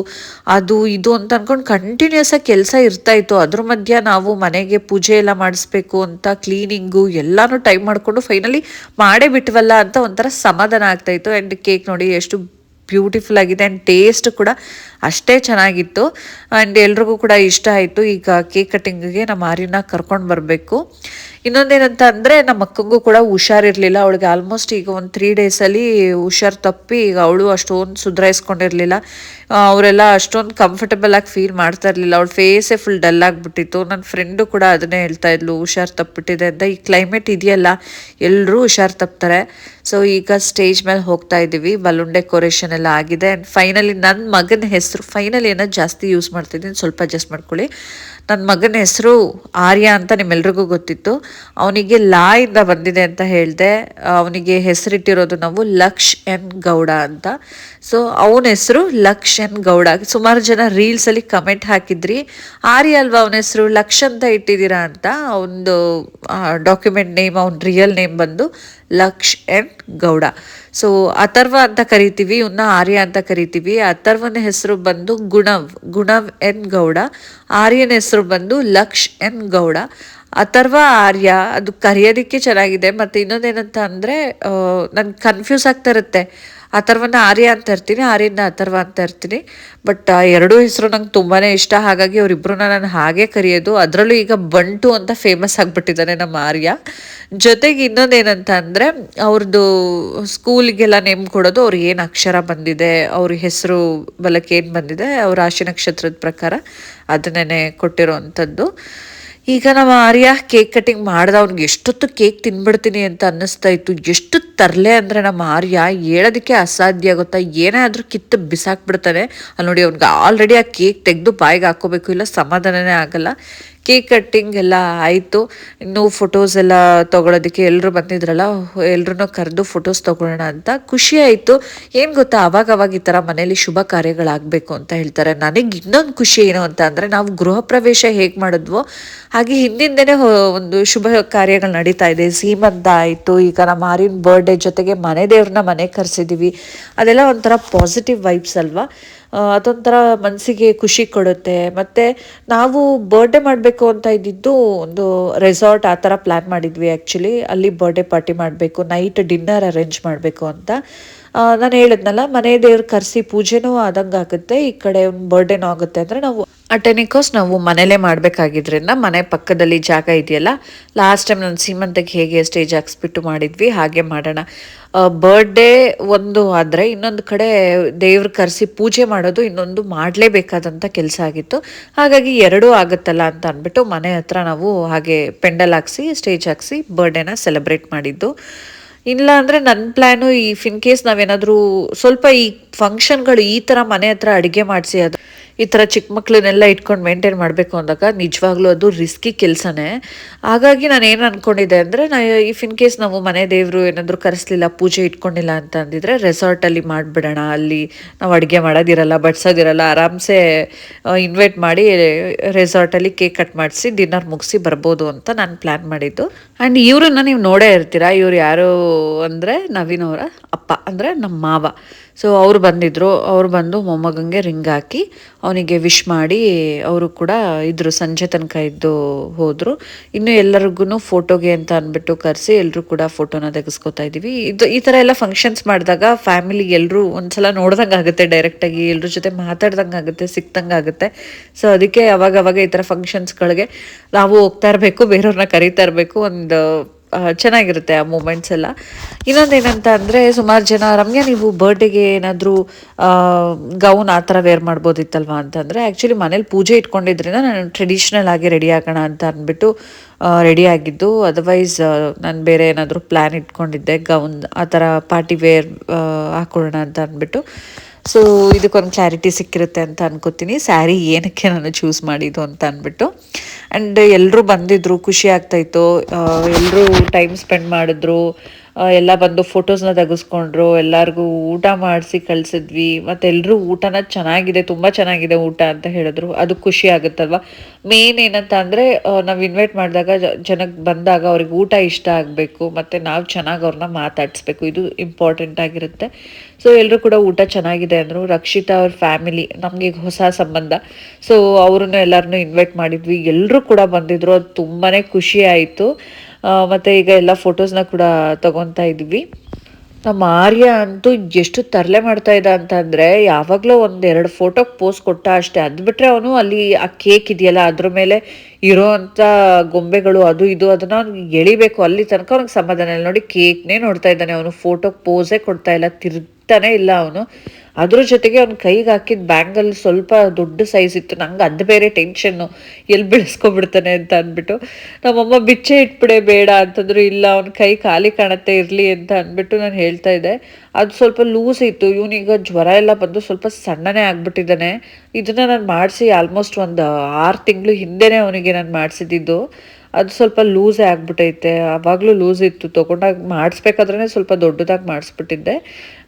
[SPEAKER 3] ಅದು, ಇದು ಅಂತ ಅಂದ್ಕೊಂಡು ಕಂಟಿನ್ಯೂಸ್ ಆಗಿ ಕೆಲಸ ಇರ್ತಾ ಇತ್ತು. ಅದ್ರ ಮಧ್ಯ ನಾವು ಮನೆಗೆ ಪೂಜೆ ಎಲ್ಲ ಮಾಡಿಸ್ಬೇಕು ಅಂತ ಕ್ಲೀನಿಂಗು ಎಲ್ಲಾನು ಟೈಮ್ ಮಾಡಿಕೊಂಡು ಫೈನಲಿ ಮಾಡೇ ಬಿಟ್ವಲ್ಲ ಅಂತ ಒಂಥರ ಸಮಾಧಾನ ಆಗ್ತಾ ಇತ್ತು. ಆ್ಯಂಡ್ ಕೇಕ್ ನೋಡಿ ಎಷ್ಟು ಬ್ಯೂಟಿಫುಲ್ ಆಗಿದೆ. ಆ್ಯಂಡ್ ಟೇಸ್ಟ್ ಕೂಡ ಅಷ್ಟೇ ಚೆನ್ನಾಗಿತ್ತು. ಆ್ಯಂಡ್ ಎಲ್ರಿಗೂ ಕೂಡ ಇಷ್ಟ ಆಯಿತು ಈಗ ಕೇಕ್ ಕಟ್ಟಿಂಗಿಗೆ ನಮ್ಮ ಆರ್ಯನ ಕರ್ಕೊಂಡು ಬರಬೇಕು. ಇನ್ನೊಂದೇನಂತ ಅಂದರೆ ನಮ್ಮ ಅಕ್ಕಂಗೂ ಕೂಡ ಹುಷಾರಿರಲಿಲ್ಲ. ಅವಳಿಗೆ ಆಲ್ಮೋಸ್ಟ್ ಈಗ ಒಂದು ತ್ರೀ ಡೇಸಲ್ಲಿ ಹುಷಾರು ತಪ್ಪಿ ಈಗ ಅವಳು ಅಷ್ಟೊಂದು ಸುಧಾರಿಸ್ಕೊಂಡಿರಲಿಲ್ಲ ಅವರೆಲ್ಲ ಅಷ್ಟೊಂದು ಕಂಫರ್ಟಬಲ್ ಆಗಿ ಫೀಲ್ ಮಾಡ್ತಾ ಇರಲಿಲ್ಲ. ಅವಳ ಫೇಸೇ ಫುಲ್ ಡಲ್ ಆಗಿಬಿಟ್ಟಿತ್ತು. ನನ್ನ ಫ್ರೆಂಡು ಕೂಡ ಅದನ್ನೇ ಹೇಳ್ತಾ ಇದ್ಲು, ಹುಷಾರು ತಪ್ಪಿಟ್ಟಿದೆ ಅಂತ. ಈ ಕ್ಲೈಮೇಟ್ ಇದೆಯಲ್ಲ ಎಲ್ಲರೂ ಹುಷಾರು ತಪ್ತಾರೆ. ಸೊ ಈಗ ಸ್ಟೇಜ್ ಮೇಲೆ ಹೋಗ್ತಾ ಇದ್ದೀವಿ ಬಲೂನ್ ಡೆಕೋರೇಷನ್ ಎಲ್ಲ ಆಗಿದೆ. ಆ್ಯಂಡ್ ಫೈನಲಿ ನನ್ನ ಮಗನ ಹೆಸರು ಫೈನಲಿ ಏನೋ ಜಾಸ್ತಿ ಯೂಸ್ ಮಾಡ್ತಿದ್ದೀನಿ, ಸ್ವಲ್ಪ ಅಡ್ಜಸ್ಟ್ ಮಾಡ್ಕೊಳ್ಳಿ. ನನ್ನ ಮಗನ ಹೆಸರು ಆರ್ಯ ಅಂತ ನಿಮ್ಮೆಲ್ರಿಗೂ ಗೊತ್ತಿತ್ತು. ಅವನಿಗೆ ಲಾ ಇಂದ ಬಂದಿದೆ ಅಂತ ಹೇಳಿದೆ. ಅವನಿಗೆ ಹೆಸರಿಟ್ಟಿರೋದು ನಾವು ಲಕ್ಷ್ ಎನ್ ಗೌಡ ಅಂತ. ಸೊ ಅವನ ಹೆಸರು ಲಕ್ಷ್ ಎನ್ ಗೌಡ. ಸುಮಾರು ಜನ ರೀಲ್ಸಲ್ಲಿ ಕಮೆಂಟ್ ಹಾಕಿದ್ರಿ. ಆರ್ಯ ಅಲ್ವಾ ಅವನ ಹೆಸರು? ಲಕ್ಷ ಅಂತ ಇಟ್ಟಿದ್ದೀರಾ ಅಂತ. ಅವನದು ಡಾಕ್ಯುಮೆಂಟ್ ನೇಮ್ ಅವ್ನ ರಿಯಲ್ ನೇಮ್ ಬಂದು ಲಕ್ಷ್ ಎನ್ ಗೌಡ. ಸೊ ಅಥರ್ವ ಅಂತ ಕರಿತೀವಿ ಇವನ್ನ ಆರ್ಯ ಅಂತ ಕರಿತೀವಿ. ಅಥರ್ವನ ಹೆಸರು ಬಂದು ಗುಣವ್ ಗುಣವ್ ಎನ್ ಗೌಡ. ಆರ್ಯನ ಹೆಸರು ಬಂದು ಲಕ್ಷ್ ಎನ್ ಗೌಡ. ಅಥರ್ವ ಆರ್ಯ, ಅದು ಕರೆಯೋದಕ್ಕೆ ಚೆನ್ನಾಗಿದೆ. ಮತ್ತು ಇನ್ನೊಂದೇನಂತ ಅಂದರೆ ನನ್ಗೆ ಕನ್ಫ್ಯೂಸ್ ಆಗ್ತಾ ಇರುತ್ತೆ. ಅಥರ್ವನ ಆರ್ಯ ಅಂತ ಇರ್ತೀನಿ, ಆರ್ಯನ ಅಥರ್ವ ಅಂತ ಇರ್ತೀನಿ. ಬಟ್ ಎರಡೂ ಹೆಸರು ನಂಗೆ ತುಂಬಾ ಇಷ್ಟ. ಹಾಗಾಗಿ ಅವರಿಬ್ಬರನ್ನ ನಾನು ಹಾಗೆ ಕರೆಯೋದು. ಅದರಲ್ಲೂ ಈಗ ಬಂಟು ಅಂತ ಫೇಮಸ್ ಆಗಿಬಿಟ್ಟಿದ್ದಾನೆ ನಮ್ಮ ಆರ್ಯ. ಜೊತೆಗೆ ಇನ್ನೊಂದೇನಂತ ಅಂದರೆ ಅವ್ರದ್ದು ಸ್ಕೂಲಿಗೆಲ್ಲ ನೇಮ್ ಕೊಡೋದು ಅವ್ರಿಗೆ ಏನು ಅಕ್ಷರ ಬಂದಿದೆ, ಅವ್ರ ಹೆಸರು ಬಲಕ್ಕೆ ಏನು ಬಂದಿದೆ, ಅವ್ರ ರಾಶಿ ನಕ್ಷತ್ರದ ಪ್ರಕಾರ ಅದನ್ನೇ ಕೊಟ್ಟಿರೋ ಈಗ ನಮ್ಮ ಆರ್ಯ ಕೇಕ್ ಕಟಿಂಗ್ ಮಾಡ್ದ, ಅವ್ನಿಗೆ ಎಷ್ಟೊತ್ತು ಕೇಕ್ ತಿನ್ಬಿಡ್ತೀನಿ ಅಂತ ಅನ್ನಿಸ್ತಾ ಇತ್ತು. ಎಷ್ಟು ತರಲೆ ಅಂದರೆ ನಮ್ಮ ಆರ್ಯ ಹೇಳೋದಕ್ಕೆ ಅಸಾಧ್ಯ ಆಗುತ್ತಾ ಏನೇ ಆದರೂ ಕಿತ್ತು ಬಿಸಾಕ್ಬಿಡ್ತಾನೆ. ಅಲ್ಲಿ ನೋಡಿ, ಅವ್ನಿಗೆ ಆಲ್ರೆಡಿ ಆ ಕೇಕ್ ತೆಗೆದು ಬಾಯಿಗೆ ಹಾಕೋಬೇಕು ಇಲ್ಲ, ಸಮಾಧಾನನೇ ಆಗಲ್ಲ. ಕೇಕ್ ಕಟ್ಟಿಂಗ್ ಎಲ್ಲ ಆಯಿತು. ಇನ್ನು ಫೋಟೋಸ್ ಎಲ್ಲ ತೊಗೊಳೋದಕ್ಕೆ ಎಲ್ಲರೂ ಬಂದಿದ್ರಲ್ಲ ಎಲ್ಲರೂ ಕರೆದು ಫೋಟೋಸ್ ತೊಗೊಳ್ಳೋಣ ಅಂತ ಖುಷಿ ಆಯಿತು. ಏನು ಗೊತ್ತಾ ಅವಾಗ ಅವಾಗ ಈ ಥರ ಮನೇಲಿ ಶುಭ ಕಾರ್ಯಗಳಾಗಬೇಕು ಅಂತ ಹೇಳ್ತಾರೆ. ನನಗೆ ಇನ್ನೊಂದು ಖುಷಿ ಏನು ಅಂತ ಅಂದರೆ, ನಾವು ಗೃಹ ಪ್ರವೇಶ ಹೇಗೆ ಮಾಡಿದ್ವೋ, ಹಾಗೆ ಹಿಂದಿಂದನೇ ಒಂದು ಶುಭ ಕಾರ್ಯಗಳು ನಡೀತಾ ಇದೆ. ಸೀಮಂತ ಆಯಿತು, ಈಗ ನಮ್ಮ ಆರಿನ ಬರ್ಡೇ ಜೊತೆಗೆ ಮನೆ ದೇವ್ರನ್ನ ಮನೆಗೆ ಕರೆಸಿದ್ದೀವಿ ಅದೆಲ್ಲ ಒಂಥರ ಪಾಸಿಟಿವ್ ವೈಬ್ಸ್ ಅಲ್ವಾ? ಅದೊಂಥರ ಮನಸ್ಸಿಗೆ ಖುಷಿ ಕೊಡುತ್ತೆ. ಮತ್ತು ನಾವು ಬರ್ಡೇ ಮಾಡಬೇಕು ಅಂತ ಇದ್ದಿದ್ದು ಒಂದು ರೆಸಾರ್ಟ್ ಆ ಥರ ಪ್ಲ್ಯಾನ್ ಮಾಡಿದ್ವಿ ಆ್ಯಕ್ಚುಲಿ ಅಲ್ಲಿ ಬರ್ಡೇ ಪಾರ್ಟಿ ಮಾಡಬೇಕು ನೈಟ್ ಡಿನ್ನರ್ ಅರೇಂಜ್ ಮಾಡಬೇಕು ಅಂತ. ನಾನು ಹೇಳಿದ್ನಲ್ಲ, ಮನೆ ದೇವ್ರ ಕರೆಸಿ ಪೂಜೆನೂ ಆದಂಗೆ ಆಗುತ್ತೆ ಈ ಕಡೆ ಬರ್ಡೇನೂ ಆಗುತ್ತೆ ಅಂದರೆ ನಾವು ಅಟೆನಿಕೋಸ್ ನಾವು ಮನೇಲೇ ಮಾಡಬೇಕಾಗಿದ್ರಿಂದ ಮನೆ ಪಕ್ಕದಲ್ಲಿ ಜಾಗ ಇದೆಯಲ್ಲ ಲಾಸ್ಟ್ ಟೈಮ್ ನಾನು ಸೀಮಂತಕ್ಕೆ ಹೇಗೆ ಸ್ಟೇಜ್ ಹಾಕ್ಸ್ಬಿಟ್ಟು ಮಾಡಿದ್ವಿ, ಹಾಗೆ ಮಾಡೋಣ. ಬರ್ಡೇ ಒಂದು ಆದರೆ ಇನ್ನೊಂದು ಕಡೆ ದೇವ್ರ ಕರೆಸಿ ಪೂಜೆ ಮಾಡೋದು ಇನ್ನೊಂದು ಮಾಡಲೇಬೇಕಾದಂಥ ಕೆಲಸ ಆಗಿತ್ತು. ಹಾಗಾಗಿ ಎರಡೂ ಆಗುತ್ತಲ್ಲ ಅಂತ ಅಂದ್ಬಿಟ್ಟು ಮನೆ ಹತ್ರ ನಾವು ಹಾಗೆ ಪೆಂಡಲ್ ಹಾಕ್ಸಿ, ಸ್ಟೇಜ್ ಹಾಕ್ಸಿ ಬರ್ಡೇನ ಸೆಲೆಬ್ರೇಟ್ ಮಾಡಿದ್ದು. ಇಲ್ಲ ಅಂದರೆ ನನ್ನ ಪ್ಲ್ಯಾನು ಈ ಫಿನ್ ಕೇಸ್ ನಾವೇನಾದರೂ ಸ್ವಲ್ಪ ಈ ಫಂಕ್ಷನ್ಗಳು ಈ ಥರ ಮನೆ ಹತ್ರ ಅಡುಗೆ ಮಾಡಿಸಿ ಅದು ಈ ಥರ ಚಿಕ್ಕ ಮಕ್ಕಳನ್ನೆಲ್ಲ ಇಟ್ಕೊಂಡು ಮೇಂಟೈನ್ ಮಾಡಬೇಕು ಅಂದಾಗ ನಿಜವಾಗ್ಲೂ ಅದು ರಿಸ್ಕಿ ಕೆಲಸನೇ. ಹಾಗಾಗಿ ನಾನು ಏನು ಅಂದ್ಕೊಂಡಿದ್ದೆ ಅಂದರೆ ನಾ ಇಫ್ ಇನ್ ಕೇಸ್ ನಾವು ಮನೆ ದೇವರು ಏನಾದರೂ ಕರೆಸಲಿಲ್ಲ, ಪೂಜೆ ಇಟ್ಕೊಂಡಿಲ್ಲ ಅಂತ ಅಂದಿದ್ರೆ ರೆಸಾರ್ಟಲ್ಲಿ ಮಾಡಿಬಿಡೋಣ, ಅಲ್ಲಿ ನಾವು ಅಡುಗೆ ಮಾಡೋದಿರಲ್ಲ, ಬಡ್ಸೋದಿರಲ್ಲ, ಆರಾಮ್ಸೆ ಇನ್ವೈಟ್ ಮಾಡಿ ರೆಸಾರ್ಟಲ್ಲಿ ಕೇಕ್ ಕಟ್ ಮಾಡಿಸಿ ಡಿನ್ನರ್ ಮುಗಿಸಿ ಬರ್ಬೋದು ಅಂತ ನಾನು ಪ್ಲ್ಯಾನ್ ಮಾಡಿದ್ದು. ಆ್ಯಂಡ್ ಇವ್ರನ್ನ ನೀವು ನೋಡೇ ಇರ್ತೀರಾ? ಇವ್ರು ಯಾರು ಅಂದರೆ ನವೀನ್ ಅವರ ಅಪ್ಪ, ಅಂದರೆ ನಮ್ಮ ಮಾವ. ಸೊ ಅವ್ರು ಬಂದಿದ್ರು. ಅವ್ರು ಬಂದು ಮೊಮ್ಮಗಂಗೆ ರಿಂಗ್ ಹಾಕಿ ಅವನಿಗೆ ವಿಶ್ ಮಾಡಿ ಅವರು ಕೂಡ ಇದ್ರು. ಸಂಜೆ ತನಕ ಇದ್ದು ಹೋದರು. ಇನ್ನು ಎಲ್ಲರಿಗೂ ಫೋಟೋಗೆ ಅಂತ ಅಂದ್ಬಿಟ್ಟು ಕರೆಸಿ ಎಲ್ಲರೂ ಕೂಡ ಫೋಟೋನ ತೆಗೆಸ್ಕೊತಾ ಇದ್ದೀವಿ ಇದು ಈ ಥರ ಎಲ್ಲ ಫಂಕ್ಷನ್ಸ್ ಮಾಡಿದಾಗ ಫ್ಯಾಮಿಲಿ ಎಲ್ಲರೂ ಒಂದ್ಸಲ ನೋಡ್ದಂಗೆ ಆಗುತ್ತೆ. ಡೈರೆಕ್ಟಾಗಿ ಎಲ್ಲರ ಜೊತೆ ಮಾತಾಡ್ದಂಗೆ ಆಗುತ್ತೆ, ಸಿಕ್ದಂಗೆ ಆಗುತ್ತೆ. ಸೊ ಅದಕ್ಕೆ ಅವಾಗ ಅವಾಗ ಈ ಥರ ಫಂಕ್ಷನ್ಸ್ಗಳಿಗೆ ನಾವು ಹೋಗ್ತಾ ಇರಬೇಕು, ಬೇರೆಯವ್ರನ್ನ ಕರಿತಾ ಇರಬೇಕು. ಒಂದು ಚೆನ್ನಾಗಿರುತ್ತೆ ಆ ಮೂಮೆಂಟ್ಸ್ ಎಲ್ಲ. ಇನ್ನೊಂದೇನಂತ ಅಂದರೆ ಸುಮಾರು ಜನ, ರಮ್ಯಾ, ನೀವು ಬರ್ಡೇಗೆ ಏನಾದರೂ ಗೌನ್ ಆ ಥರ ವೇರ್ ಮಾಡ್ಬೋದಿತ್ತಲ್ವಾ? ಅಂತಂದರೆ ಆ್ಯಕ್ಚುಲಿ ಮನೇಲಿ ಪೂಜೆ ಇಟ್ಕೊಂಡಿದ್ರಿಂದ ನಾನು ಟ್ರೆಡಿಷ್ನಲ್ ಆಗಿ ರೆಡಿ ಆಗೋಣ ಅಂತ ಅಂದ್ಬಿಟ್ಟು ರೆಡಿ ಆಗಿದ್ದು. ಅದರ್ವೈಸ್ ನಾನು ಬೇರೆ ಏನಾದರೂ ಪ್ಲ್ಯಾನ್ ಇಟ್ಕೊಂಡಿದ್ದೆ ಗೌನ್ ಆ ಥರ ಪಾರ್ಟಿ ವೇರ್ ಹಾಕೊಳ್ಳೋಣ ಅಂತ ಅಂದ್ಬಿಟ್ಟು. ಸೊ ಇದಕ್ಕೊಂದು ಕ್ಲಾರಿಟಿ ಸಿಕ್ಕಿರುತ್ತೆ ಅಂತ ಅನ್ಕೋತೀನಿ. ಸ್ಯಾರಿ ಏನಕ್ಕೆ ನಾನು ಚೂಸ್ ಮಾಡಿದ್ದು ಅಂತ ಅಂದ್ಬಿಟ್ಟು. ಆ್ಯಂಡ್ ಎಲ್ಲರೂ ಬಂದಿದ್ರು ಖುಷಿ ಆಗ್ತಾಯಿತ್ತು ಎಲ್ಲರೂ ಟೈಮ್ ಸ್ಪೆಂಡ್ ಮಾಡಿದ್ರು. ಎಲ್ಲ ಬಂದು ಫೋಟೋಸ್ನ ತೆಗೆಸ್ಕೊಂಡ್ರು, ಎಲ್ಲರಿಗೂ ಊಟ ಮಾಡಿಸಿ ಕಳಿಸಿದ್ವಿ ಮತ್ತು ಎಲ್ಲರೂ ಊಟನ ಚೆನ್ನಾಗಿದೆ, ತುಂಬ ಚೆನ್ನಾಗಿದೆ ಊಟ ಅಂತ ಹೇಳಿದ್ರು. ಅದು ಖುಷಿ ಆಗುತ್ತಲ್ವ? ಮೇನ್ ಏನಂತ ಅಂದರೆ ನಾವು ಇನ್ವೈಟ್ ಮಾಡಿದಾಗ ಜನಕ್ಕೆ ಬಂದಾಗ ಅವ್ರಿಗೆ ಊಟ ಇಷ್ಟ ಆಗಬೇಕು, ಮತ್ತು ನಾವು ಚೆನ್ನಾಗಿ ಅವ್ರನ್ನ ಮಾತಾಡಿಸ್ಬೇಕು. ಇದು ಇಂಪಾರ್ಟೆಂಟ್ ಆಗಿರುತ್ತೆ. ಸೊ ಎಲ್ಲರೂ ಕೂಡ ಊಟ ಚೆನ್ನಾಗಿದೆ ಅಂದರು. ರಕ್ಷಿತಾ ಅವ್ರ ಫ್ಯಾಮಿಲಿ ನಮಗೆ ಹೊಸ ಸಂಬಂಧ. ಸೊ ಅವ್ರನ್ನ ಎಲ್ಲರನ್ನೂ ಇನ್ವೈಟ್ ಮಾಡಿದ್ವಿ. ಎಲ್ಲರೂ ಕೂಡ ಬಂದಿದ್ರು. ಅದು ತುಂಬಾ ಖುಷಿ ಆಯಿತು. ಮತ್ತು ಈಗ ಎಲ್ಲ ಫೋಟೋಸ್ನ ಕೂಡ ತಗೊತಾ ಇದ್ವಿ. ನಮ್ಮ ಆರ್ಯ ಅಂತೂ ಎಷ್ಟು ತರಲೆ ಮಾಡ್ತಾ ಇದ್ದ ಅಂತಂದರೆ ಯಾವಾಗಲೂ ಒಂದು ಎರಡು ಫೋಟೋಗೆ ಪೋಸ್ ಕೊಟ್ಟ ಅಷ್ಟೇ. ಅದು ಬಿಟ್ಟರೆ ಅವನು ಅಲ್ಲಿ ಆ ಕೇಕ್ ಇದೆಯಲ್ಲ, ಅದ್ರ ಮೇಲೆ ಇರೋ ಅಂಥ ಗೊಂಬೆಗಳು, ಅದು ಇದು, ಅದನ್ನು ಅವ್ನಿಗೆ ಎಳಿಬೇಕು. ಅಲ್ಲಿ ತನಕ ಅವ್ನಿಗೆ ಸಮಾಧಾನ ಇಲ್ಲ. ನೋಡಿ ಕೇಕ್ನೇ ನೋಡ್ತಾ ಇದ್ದಾನೆ ಅವನು. ಫೋಟೋಗೆ ಪೋಸೇ ಕೊಡ್ತಾ ಇಲ್ಲ. ತಿರುಗ್ತಾ ತೆಗಿತಾನೆ ಇಲ್ಲ ಅವನು. ಅದ್ರ ಜೊತೆಗೆ ಅವ್ನ ಕೈಗೆ ಹಾಕಿದ ಬ್ಯಾಂಗಲ್ ಸ್ವಲ್ಪ ದೊಡ್ಡ ಸೈಜ್ ಇತ್ತು. ನಂಗೆ ಅದು ಬೇರೆ ಟೆನ್ಷನ್ನು ಎಲ್ಲಿ ಬೆಳೆಸ್ಕೊಬಿಡ್ತಾನೆ ಅಂತ ಅಂದ್ಬಿಟ್ಟು, ನಮ್ಮಮ್ಮ ಬಿಚ್ಚೆ ಇಟ್ಬಿಡೆ, ಬೇಡ ಅಂತಂದ್ರು, ಇಲ್ಲ, ಅವ್ನ ಕೈ ಖಾಲಿ ಕಾಣತ್ತೆ, ಇರಲಿ ಅಂತ ಅಂದ್ಬಿಟ್ಟು ನಾನು ಹೇಳ್ತಾ ಇದ್ದೆ. ಅದು ಸ್ವಲ್ಪ ಲೂಸ್ ಇತ್ತು. ಇವನೀಗ ಜ್ವರ ಎಲ್ಲ ಬಂದು ಸ್ವಲ್ಪ ಸಣ್ಣನೇ ಆಗ್ಬಿಟ್ಟಿದ್ದಾನೆ. ಇದನ್ನ ನಾನು ಮಾಡಿಸಿ ಆಲ್ಮೋಸ್ಟ್ ಒಂದು ಆರು ತಿಂಗಳು ಹಿಂದೆನೇ ಅವನಿಗೆ ನಾನು ಮಾಡಿಸಿದ್ದು. ಅದು ಸ್ವಲ್ಪ ಲೂಸೇ ಆಗ್ಬಿಟ್ಟೈತೆ ಆವಾಗಲೂ ಲೂಸ್ ಇತ್ತು. ತೊಗೊಂಡಾಗ ಮಾಡಿಸ್ಬೇಕಾದ್ರೆ ಸ್ವಲ್ಪ ದೊಡ್ಡದಾಗಿ ಮಾಡಿಸ್ಬಿಟ್ಟಿದ್ದೆ.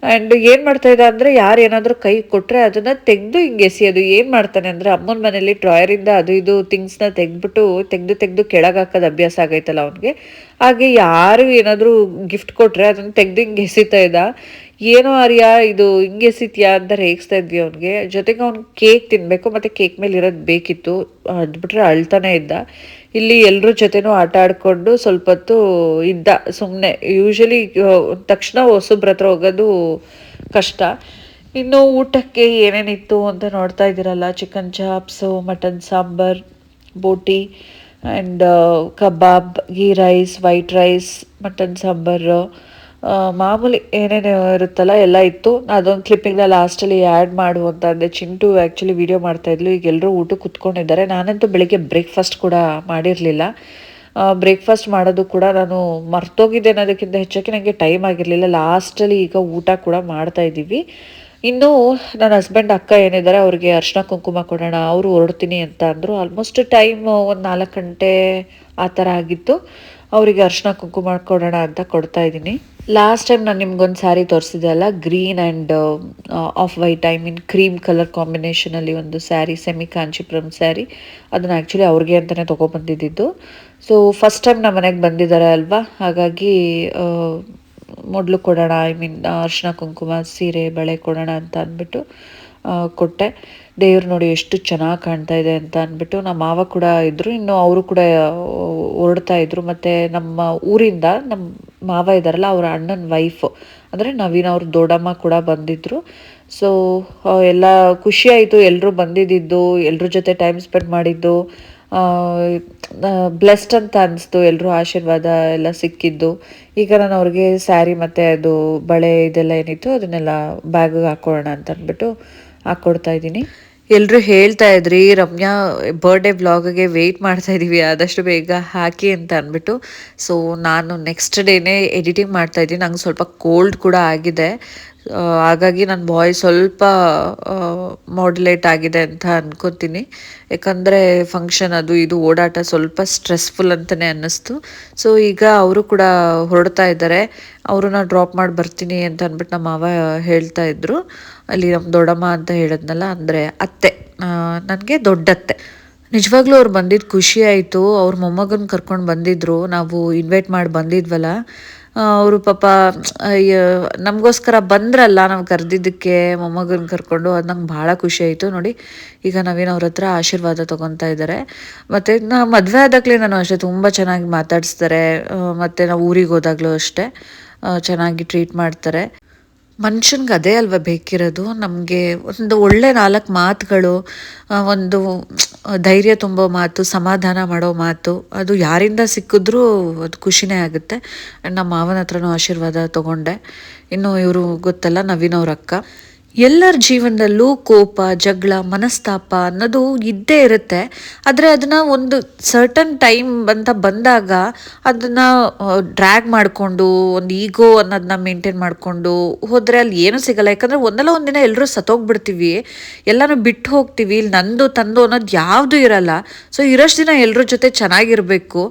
[SPEAKER 3] ಆ್ಯಂಡ್ ಏನು ಮಾಡ್ತಾ ಇದ್ದ ಅಂದರೆ ಯಾರು ಏನಾದರೂ ಕೈ ಕೊಟ್ಟರೆ ಅದನ್ನು ತೆಗೆದು ಹಿಂಗೆ ಎಸೆಯೋದು. ಏನು ಮಾಡ್ತಾನೆ ಅಂದರೆ ಅಮ್ಮನ ಮನೇಲಿ ಡ್ರಾಯರಿಂದ ಅದು ಇದು ಥಿಂಗ್ಸ್ನ ತೆಗೆದ್ಬಿಟ್ಟು ತೆಗೆದು ತೆಗೆದು ಕೆಳಗೆ ಹಾಕೋದು ಅಭ್ಯಾಸ ಆಗೈತಲ್ಲ ಅವನಿಗೆ. ಹಾಗೆ ಯಾರು ಏನಾದರೂ ಗಿಫ್ಟ್ ಕೊಟ್ಟರೆ ಅದನ್ನು ತೆಗೆದು ಹಿಂಗೆ ಎಸಿತಾ ಇದ್ದ. ಏನೋ ಅರಿಯಾ, ಇದು ಹಿಂಗೆ ಸಿತ್ಯಾ ಅಂತ ರೇಗಿಸ್ತಾ ಇದ್ವಿ ಅವ್ನಿಗೆ. ಜೊತೆಗೆ ಅವ್ನು ಕೇಕ್ ತಿನ್ನಬೇಕು ಮತ್ತು ಕೇಕ್ ಮೇಲೆ ಇರೋದು ಬೇಕಿತ್ತು. ಅದು ಬಿಟ್ರೆ ಅಳ್ತಾನೆ ಇದ್ದ. ಇಲ್ಲಿ ಎಲ್ಲರ ಜೊತೆನೂ ಆಟ ಆಡ್ಕೊಂಡು ಸ್ವಲ್ಪ ಹೊತ್ತು ಇದ್ದ. ಸುಮ್ಮನೆ ಯೂಶಲಿ ತಕ್ಷಣ ಹೊಸಬ್ರ ಹತ್ರ ಹೋಗೋದು ಕಷ್ಟ. ಇನ್ನು ಊಟಕ್ಕೆ ಏನೇನಿತ್ತು ಅಂತ ನೋಡ್ತಾ ಇದ್ದೀರಲ್ಲ? Chicken chops mutton sambar, boti and kebab ghee rice white rice mutton sambar. ಮಾಮೂಲಿ ಏನೇನು ಇರುತ್ತಲ್ಲ, ಎಲ್ಲ ಇತ್ತು. ಅದೊಂದು ಕ್ಲಿಪ್ಪಿಂಗ್ನ ಲಾಸ್ಟಲ್ಲಿ ಆ್ಯಡ್ ಮಾಡು ಅಂತ ಅಂದೆ ಚಿಂಟು ಆ್ಯಕ್ಚುಲಿ ವೀಡಿಯೋ ಮಾಡ್ತಾಯಿದ್ಲು ಈಗ ಎಲ್ಲರೂ ಊಟ ಕೂತ್ಕೊಂಡಿದ್ದಾರೆ. ನಾನಂತೂ ಬೆಳಿಗ್ಗೆ ಬ್ರೇಕ್ಫಾಸ್ಟ್ ಕೂಡ ಮಾಡಿರಲಿಲ್ಲ. ಬ್ರೇಕ್ಫಾಸ್ಟ್ ಮಾಡೋದು ಕೂಡ ನಾನು ಮರ್ತೋಗಿದ್ದೆ ಅನ್ನೋದಕ್ಕಿಂತ ಹೆಚ್ಚಾಗಿ ನನಗೆ ಟೈಮ್ ಆಗಿರಲಿಲ್ಲ. ಲಾಸ್ಟಲ್ಲಿ ಈಗ ಊಟ ಕೂಡ ಮಾಡ್ತಾ ಇದ್ದೀವಿ. ಇನ್ನು ನನ್ನ ಹಸ್ಬೆಂಡ್ ಅಕ್ಕ ಏನಿದ್ದಾರೆ, ಅವ್ರಿಗೆ ಅರ್ಶಿನ ಕುಂಕುಮ ಕೊಡೋಣ, ಅವರು ಹೊರಡ್ತೀನಿ ಅಂತ ಅಂದರು. ಆಲ್ಮೋಸ್ಟ್ ಟೈಮ್ ಒಂದು ನಾಲ್ಕು ಗಂಟೆ ಆ ಥರ ಆಗಿತ್ತು. ಅವರಿಗೆ ಅರ್ಶಿನ ಕುಂಕುಮ ಕೊಡೋಣ ಅಂತ ಕೊಡ್ತಾ ಇದ್ದೀನಿ. ಲಾಸ್ಟ್ ಟೈಮ್ ನಾನು ನಿಮ್ಗೊಂದು ಸ್ಯಾರಿ ತೋರಿಸಿದೆ ಅಲ್ಲ green and off white I mean cream colour ಕಾಂಬಿನೇಷನಲ್ಲಿ ಒಂದು ಸ್ಯಾರಿ ಸೆಮಿ ಕಾಂಚಿಪುರಂ ಸ್ಯಾರಿ ಅದನ್ನು ಆ್ಯಕ್ಚುಲಿ ಅವ್ರಿಗೆ ಅಂತಲೇ ತೊಗೊಬಂದಿದ್ದು. ಸೊ ಫಸ್ಟ್ ಟೈಮ್ ನಮ್ಮ ಮನೆಗೆ ಬಂದಿದ್ದಾರೆ ಅಲ್ವಾ? ಹಾಗಾಗಿ ಆ, ಮೊದಲು ಕೊಡೋಣ ಐ ಮೀನ್ ಅರ್ಶಿನ ಕುಂಕುಮ ಸೀರೆ ಬಳೆ ಕೊಡೋಣ ಅಂತ ಅಂದ್ಬಿಟ್ಟು ಕೊಟ್ಟೆ. ದೇವ್ರು ನೋಡಿ ಎಷ್ಟು ಚೆನ್ನಾಗಿ ಕಾಣ್ತಾ ಇದೆ ಅಂತ ಅಂದ್ಬಿಟ್ಟು ನಮ್ಮ ಮಾವ ಕೂಡ ಇದ್ದರು ಇನ್ನು ಅವರು ಕೂಡ ಹೊರಡ್ತಾ ಇದ್ರು. ಮತ್ತು ನಮ್ಮ ಊರಿಂದ ನಮ್ಮ ಮಾವ ಇದ್ದಾರಲ್ಲ ಅವ್ರ ಅಣ್ಣನ ವೈಫ್ ಅಂದರೆ ನವೀನ್ ಅವ್ರ ದೊಡ್ಡಮ್ಮ ಕೂಡ ಬಂದಿದ್ದರು ಸೊ ಎಲ್ಲ ಖುಷಿ ಆಯಿತು. ಎಲ್ಲರೂ ಬಂದಿದ್ದು ಎಲ್ಲರ ಜೊತೆ ಟೈಮ್ ಸ್ಪೆಂಡ್ ಮಾಡಿದ್ದು. ಬ್ಲೆಸ್ಡ್ ಅಂತ ಅನಿಸ್ತು. ಎಲ್ಲರೂ ಆಶೀರ್ವಾದ ಎಲ್ಲ ಸಿಕ್ಕಿದ್ದು. ಈಗ ನಾನು ಅವ್ರಿಗೆ ಸ್ಯಾರಿ ಮತ್ತು ಅದು ಬಳೆ ಇದೆಲ್ಲ ಏನಿತ್ತು ಅದನ್ನೆಲ್ಲ ಬ್ಯಾಗಿಗೆ ಹಾಕ್ಕೊಳ್ಳೋಣ ಅಂತ ಅಂದ್ಬಿಟ್ಟು ಹಾಕ್ಕೊಡ್ತಾ ಇದ್ದೀನಿ. ಎಲ್ಲರೂ ಹೇಳ್ತಾ ಇದ್ರಿ, ರಮ್ಯಾ ಬರ್ಡೇ ವ್ಲಾಗ್ಗೆ ವೆಯ್ಟ್ ಮಾಡ್ತಾ ಇದ್ದೀವಿ ಆದಷ್ಟು ಬೇಗ ಹಾಕಿ ಅಂತ ಅಂದ್ಬಿಟ್ಟು. ಸೊ ನಾನು ನೆಕ್ಸ್ಟ್ ಡೇನೇ ಎಡಿಟಿಂಗ್ ಮಾಡ್ತಾ ಇದ್ದೀನಿ. ನಂಗೆ ಸ್ವಲ್ಪ ಕೋಲ್ಡ್ ಕೂಡ ಆಗಿದೆ. ಹಾಗಾಗಿ ನನ್ನ ವಾಯ್ಸ್ ಸ್ವಲ್ಪ ಮಾಡ್ಯುಲೇಟ್ ಆಗಿದೆ ಅಂತ ಅನ್ಕೋತೀನಿ. ಯಾಕಂದರೆ ಫಂಕ್ಷನ್ ಅದು ಇದು ಓಡಾಟ ಸ್ವಲ್ಪ ಸ್ಟ್ರೆಸ್ಫುಲ್ ಅಂತಲೇ ಅನ್ನಿಸ್ತು. ಸೊ ಈಗ ಅವರು ಕೂಡ ಹೊರಡ್ತಾ ಇದ್ದಾರೆ. ಅವ್ರನ್ನ ಡ್ರಾಪ್ ಮಾಡಿ ಬರ್ತೀನಿ ಅಂತ ಅಂದ್ಬಿಟ್ಟು ನಮ್ಮ ಮಾವ ಹೇಳ್ತಾ ಇದ್ರು. ಅಲ್ಲಿ ನಮ್ಮ ದೊಡ್ಡಮ್ಮ ಅಂತ ಹೇಳಿದ್ನಲ್ಲ, ಅಂದರೆ ಅತ್ತೆ. ನನಗೆ ದೊಡ್ಡತ್ತೆ ನಿಜವಾಗ್ಲೂ ಅವ್ರು ಬಂದಿದ್ದು ಖುಷಿ ಆಯಿತು. ಅವ್ರ ಮೊಮ್ಮಗನ ಕರ್ಕೊಂಡು ಬಂದಿದ್ರು. ನಾವು ಇನ್ವೈಟ್ ಮಾಡಿ ಬಂದಿದ್ವಲ್ಲ. ಅವರು ಪಾಪ ನಮಗೋಸ್ಕರ ಬಂದ್ರಲ್ಲ ನಾವು ಕರೆದಿದ್ದಕ್ಕೆ ಮೊಮ್ಮಗನ ಕರ್ಕೊಂಡು, ಅದು ನಂಗೆ ಭಾಳ ಖುಷಿ ಆಯಿತು. ನೋಡಿ, ಈಗ ನವೀನ್ ಅವ್ರ ಹತ್ರ ಆಶೀರ್ವಾದ ತೊಗೊತಾ ಇದ್ದಾರೆ ಮತ್ತು ನಾ ಮದುವೆ ಆದಾಗಲೇ ನಾನು ಅಷ್ಟೇ ತುಂಬ ಚೆನ್ನಾಗಿ ಮಾತಾಡಿಸ್ತಾರೆ. ಮತ್ತು ನಾವು ಊರಿಗೆ ಹೋದಾಗಲೂ ಅಷ್ಟೇ ಚೆನ್ನಾಗಿ ಟ್ರೀಟ್ ಮಾಡ್ತಾರೆ. ಮನುಷ್ಯನ್ಗೆ ಅದೇ ಅಲ್ವಾ ಬೇಕಿರೋದು? ನಮಗೆ ಒಂದು ಒಳ್ಳೆ ನಾಲ್ಕು ಮಾತುಗಳು ಒಂದು ಧೈರ್ಯ ತುಂಬೋ ಮಾತು, ಸಮಾಧಾನ ಮಾಡೋ ಮಾತು, ಅದು ಯಾರಿಂದ ಸಿಕ್ಕಿದ್ರೂ ಅದು ಖುಷಿನೇ ಆಗುತ್ತೆ. ನಮ್ಮ ಮಾವನ ಹತ್ರನೂ ಆಶೀರ್ವಾದ ತಗೊಂಡೆ. ಇನ್ನು ಇವರು ಗೊತ್ತಲ್ಲ, ನವೀನ್ ಅಕ್ಕ. ಎಲ್ಲರ ಜೀವನದಲ್ಲೂ ಕೋಪ, ಜಗಳ, ಮನಸ್ತಾಪ ಅನ್ನೋದು ಇದ್ದೇ ಇರುತ್ತೆ. ಆದರೆ ಅದನ್ನ ಒಂದು ಸರ್ಟನ್ ಟೈಮ್ ಅಂತ ಬಂದಾಗ ಅದನ್ನ ಡ್ರ್ಯಾಗ್ ಮಾಡಿಕೊಂಡು, ಒಂದು ಈಗೋ ಅನ್ನೋದನ್ನ ಮೇಂಟೈನ್ ಮಾಡಿಕೊಂಡು ಹೋದರೆ ಅಲ್ಲಿ ಏನೂ ಸಿಗಲ್ಲ. ಯಾಕಂದರೆ ಒಂದಲ್ಲ ಒಂದಿನ ಎಲ್ಲರೂ ಸತ್ತೋಗ್ಬಿಡ್ತೀವಿ. ಎಲ್ಲನೂ ಬಿಟ್ಟು ಹೋಗ್ತೀವಿ. ಇಲ್ಲಿ ನಂದು, ತಂದು ಅನ್ನೋದು ಯಾವುದೂ ಇರಲ್ಲ. ಸೊ ಇರೋಷ್ಟು ದಿನ ಎಲ್ಲರ ಜೊತೆ ಚೆನ್ನಾಗಿರಬೇಕು.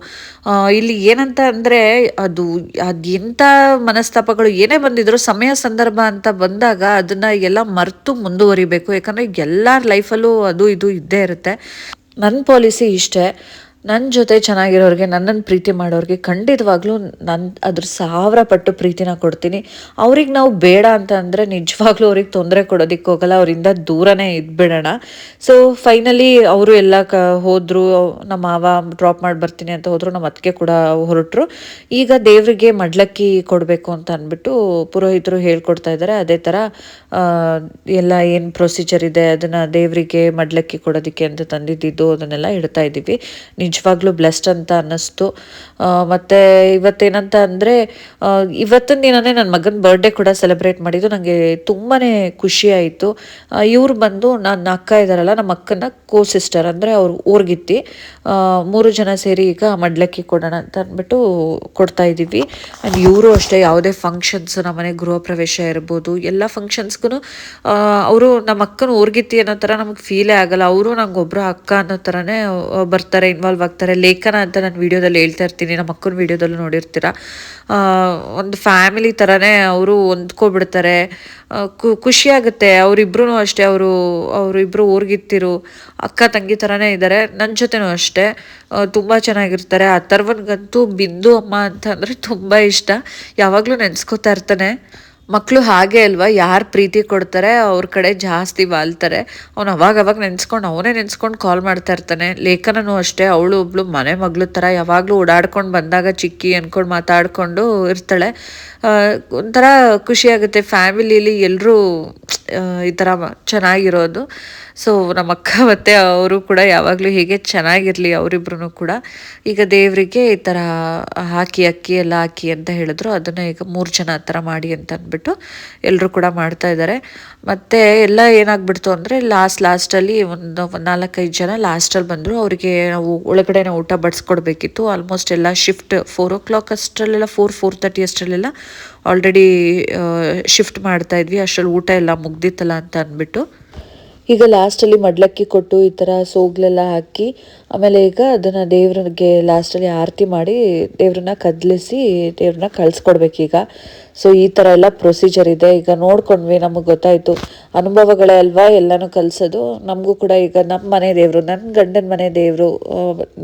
[SPEAKER 3] ಇಲ್ಲಿ ಏನಂತ ಅಂದರೆ ಅದು ಅದು ಎಂಥ ಮನಸ್ತಾಪಗಳು ಏನೇ ಬಂದಿದ್ರು, ಸಮಯ, ಸಂದರ್ಭ ಅಂತ ಬಂದಾಗ ಅದನ್ನು ಎಲ್ಲ ಮರೆತು ಮುಂದುವರಿಬೇಕು. ಯಾಕಂದರೆ ಎಲ್ಲರ ಲೈಫಲ್ಲೂ ಅದು ಇದು ಇದ್ದೇ ಇರುತ್ತೆ. ನನ್ನ ಪಾಲಿಸಿ ಇಷ್ಟೇ. ನನ್ನ ಜೊತೆ ಚೆನ್ನಾಗಿರೋರಿಗೆ ನನ್ನನ್ನು ಪ್ರೀತಿ ಮಾಡೋರಿಗೆ ಖಂಡಿತವಾಗ್ಲೂ ನನ್ನ ಅದ್ರ ಸಾವಿರ ಪಟ್ಟು ಪ್ರೀತಿನ ಕೊಡ್ತೀನಿ. ಅವ್ರಿಗೆ ನಾವು ಬೇಡ ಅಂತ ಅಂದರೆ ನಿಜವಾಗ್ಲೂ ಅವ್ರಿಗೆ ತೊಂದರೆ ಕೊಡೋದಕ್ಕೆ ಹೋಗಲ್ಲ, ಅವರಿಂದ ದೂರನೇ ಇದ್ಬಿಡೋಣ. ಸೊ ಫೈನಲಿ ಅವರು ಎಲ್ಲ ಕ, ಹೋದರು, ನಮ್ಮ ಮಾವ ಡ್ರಾಪ್ ಮಾಡಿ ಬರ್ತೀನಿ ಅಂತ ಹೋದರು, ನಮ್ಮ ಅತ್ತಿಗೆ ಕೂಡ ಹೊರಟರು. ಈಗ ದೇವರಿಗೆ ಮಡ್ಲಕ್ಕಿ ಕೊಡಬೇಕು ಅಂತ ಅಂದ್ಬಿಟ್ಟು ಪುರೋಹಿತರು ಹೇಳ್ಕೊಡ್ತಾ ಇದ್ದಾರೆ ಅದೇ ಥರ ಎಲ್ಲ ಏನು ಪ್ರೊಸೀಜರ್ ಇದೆ, ಅದನ್ನು ದೇವರಿಗೆ ಮಡ್ಲಕ್ಕಿ ಕೊಡೋದಕ್ಕೆ ಅಂತ ತಂದಿದ್ದಿದ್ದು ಅದನ್ನೆಲ್ಲ ಇಡ್ತಾ ಇದ್ದೀವಿ ನಿಜವಾಗ್ಲೂ ಬ್ಲೆಸ್ಡ್ ಅಂತ ಅನ್ನಿಸ್ತು. ಮತ್ತು ಇವತ್ತೇನಂತ ಅಂದರೆ ಇವತ್ತಿನ ದಿನನೇ ನನ್ನ ಮಗನ ಬರ್ಡೇ ಕೂಡ ಸೆಲೆಬ್ರೇಟ್ ಮಾಡಿದ್ದು. ನನಗೆ ತುಂಬಾ ಆಯಿತು. ಇವ್ರು ಬಂದು ನನ್ನ ಅಕ್ಕ ಇದ್ದಾರಲ್ಲ ನಮ್ಮ ಅಕ್ಕನ ಕೋ ಸಿಸ್ಟರ್ ಅಂದರೆ ಅವ್ರು ಊರ್ಗಿತ್ತಿ. ಮೂರು ಜನ ಸೇರಿ ಈಗ ಮಡ್ಲಕ್ಕಿ ಕೊಡೋಣ ಅಂತ ಅಂದ್ಬಿಟ್ಟು ಕೊಡ್ತಾ ಇದ್ದೀವಿ ಆ್ಯಂಡ್ ಇವರು ಅಷ್ಟೇ ಯಾವುದೇ ಫಂಕ್ಷನ್ಸ್ ನಮ್ಮ ಮನೆ ಗೃಹ ಪ್ರವೇಶ ಇರ್ಬೋದು, ಎಲ್ಲ ಫಂಕ್ಷನ್ಸ್ಗೂ ಅವರು ನಮ್ಮ ಅಕ್ಕನ ಊರ್ಗಿತ್ತಿ ಅನ್ನೋ ಥರ ನಮಗೆ ಫೀಲೇ ಆಗಲ್ಲ. ಅವರು ನಂಗೆ ಒಬ್ಬರು ಅಕ್ಕ ಅನ್ನೋ ಥರನೇ ಬರ್ತಾರೆ ಇನ್ವಾಲ್ವ್ ಆಗ್ತಾರೆ ಲೇಖನ ಅಂತ ನಾನು ವೀಡಿಯೋದಲ್ಲಿ ಹೇಳ್ತಾ ಇರ್ತೀನಿ, ನಮ್ಮ ಅಕ್ಕನ ವೀಡಿಯೋದಲ್ಲೂ ನೋಡಿರ್ತೀರ? ಒಂದು ಫ್ಯಾಮಿಲಿ ಥರನೇ ಅವರು ಹೊಂದ್ಕೊಬಿಡ್ತಾರೆ. ಖುಷಿಯಾಗುತ್ತೆ ಅವರಿಬ್ರು ಅಷ್ಟೇ, ಅವರು ಅವರಿಬ್ಬರು ಊರ್ಗಿತ್ತಿರು ಅಕ್ಕ ತಂಗಿ ಥರನೇ ಇದ್ದಾರೆ ನನ್ನ ಜೊತೆನೂ ಅಷ್ಟೇ. ತುಂಬ ಚೆನ್ನಾಗಿರ್ತಾರೆ. ಆ ಥರ್ವನ್ಗಂತೂ ಬಿಂದು ಅಮ್ಮ ಅಂತ ಅಂದರೆ ತುಂಬ ಇಷ್ಟ. ಯಾವಾಗಲೂ ನೆನೆಸ್ಕೋತಾ ಇರ್ತಾನೆ. ಮಕ್ಕಳು ಹಾಗೆ ಅಲ್ವಾ? ಯಾರು ಪ್ರೀತಿ ಕೊಡ್ತಾರೆ, ಅವ್ರ ಕಡೆ ಜಾಸ್ತಿ ವಾಲ್ತಾರೆ. ಅವ್ನು ಅವಾಗ ಅವಾಗ ನೆನೆಸ್ಕೊಂಡು, ಅವನೇ ನೆನೆಸ್ಕೊಂಡು ಕಾಲ್ ಮಾಡ್ತಾ ಇರ್ತಾನೆ. ಲೇಖನೂ ಅಷ್ಟೇ, ಅವಳು ಒಬ್ಳು ಮನೆ ಮಗಳು ಥರ ಯಾವಾಗಲೂ ಓಡಾಡ್ಕೊಂಡು ಬಂದಾಗ ಚಿಕ್ಕಿ ಅಂದ್ಕೊಂಡು ಮಾತಾಡಿಕೊಂಡು ಇರ್ತಾಳೆ. ಒಂಥರ ಖುಷಿಯಾಗುತ್ತೆ. ಫ್ಯಾಮಿಲಿಲಿ ಎಲ್ಲರೂ ಈ ಥರ ಚೆನ್ನಾಗಿರೋದು. ಸೊ ನಮ್ಮ ಅಕ್ಕ ಮತ್ತು ಅವರು ಕೂಡ ಯಾವಾಗಲೂ ಹೀಗೆ ಚೆನ್ನಾಗಿರಲಿ ಅವರಿಬ್ರು ಕೂಡ. ಈಗ ದೇವರಿಗೆ ಈ ಥರ ಹಾಕಿ, ಅಕ್ಕಿ ಎಲ್ಲ ಹಾಕಿ ಅಂತ ಹೇಳಿದ್ರು. ಅದನ್ನು ಈಗ ಮೂರು ಜನ ಆ ಥರ ಮಾಡಿ ಅಂತ ಅಂದ್ಬಿಟ್ಟು ಎಲ್ಲರೂ ಕೂಡ ಮಾಡ್ತಾ ಇದ್ದಾರೆ ಮತ್ತು ಎಲ್ಲ ಏನಾಗ್ಬಿಡ್ತು ಅಂದರೆ ಲಾಸ್ಟ್ ಲಾಸ್ಟಲ್ಲಿ ಒಂದು ನಾಲ್ಕೈದು ಜನ ಲಾಸ್ಟಲ್ಲಿ ಬಂದರು. ಅವರಿಗೆ ನಾವು ಒಳಗಡೆನೇ ಊಟ ಬಡಿಸ್ಕೊಡ್ಬೇಕಿತ್ತು. ಆಲ್ಮೋಸ್ಟ್ ಎಲ್ಲ ಶಿಫ್ಟ್ ಫೋರ್ ಓ ಕ್ಲಾಕ್ ಅಷ್ಟರಲ್ಲೆಲ್ಲ ಫೋರ್ ಫೋರ್ ತರ್ಟಿ ಅಷ್ಟರಲ್ಲೆಲ್ಲ ಆಲ್ರೆಡಿ ಶಿಫ್ಟ್ ಮಾಡ್ತಾ ಇದ್ವಿ. ಅಷ್ಟರಲ್ಲಿ ಊಟ ಎಲ್ಲ ಮುಗ್ದಿತ್ತಲ್ಲ ಅಂತ ಅಂದ್ಬಿಟ್ಟು. ಈಗ ಲಾಸ್ಟಲ್ಲಿ ಮಡ್ಲಕ್ಕಿ ಕೊಟ್ಟು ಈ ಥರ ಸೋಗ್ಲೆಲ್ಲ ಹಾಕಿ, ಆಮೇಲೆ ಈಗ ಅದನ್ನು ದೇವ್ರಿಗೆ ಲಾಸ್ಟಲ್ಲಿ ಆರತಿ ಮಾಡಿ ದೇವ್ರನ್ನ ಕದಲಿಸಿ ದೇವ್ರನ್ನ ಕಳಿಸ್ಕೊಡ್ಬೇಕೀಗ. ಸೊ ಈ ಥರ ಎಲ್ಲ ಪ್ರೊಸೀಜರ್ ಇದೆ. ಈಗ ನೋಡ್ಕೊಂಡ್ವಿ, ನಮಗೆ ಗೊತ್ತಾಯಿತು. ಅನುಭವಗಳೇ ಅಲ್ವಾ ಎಲ್ಲನೂ ಕಲಿಸೋದು? ನಮಗೂ ಕೂಡ ಈಗ ನಮ್ಮ ಮನೆ ದೇವರು ನನ್ನ ಗಂಡನ ಮನೆ ದೇವರು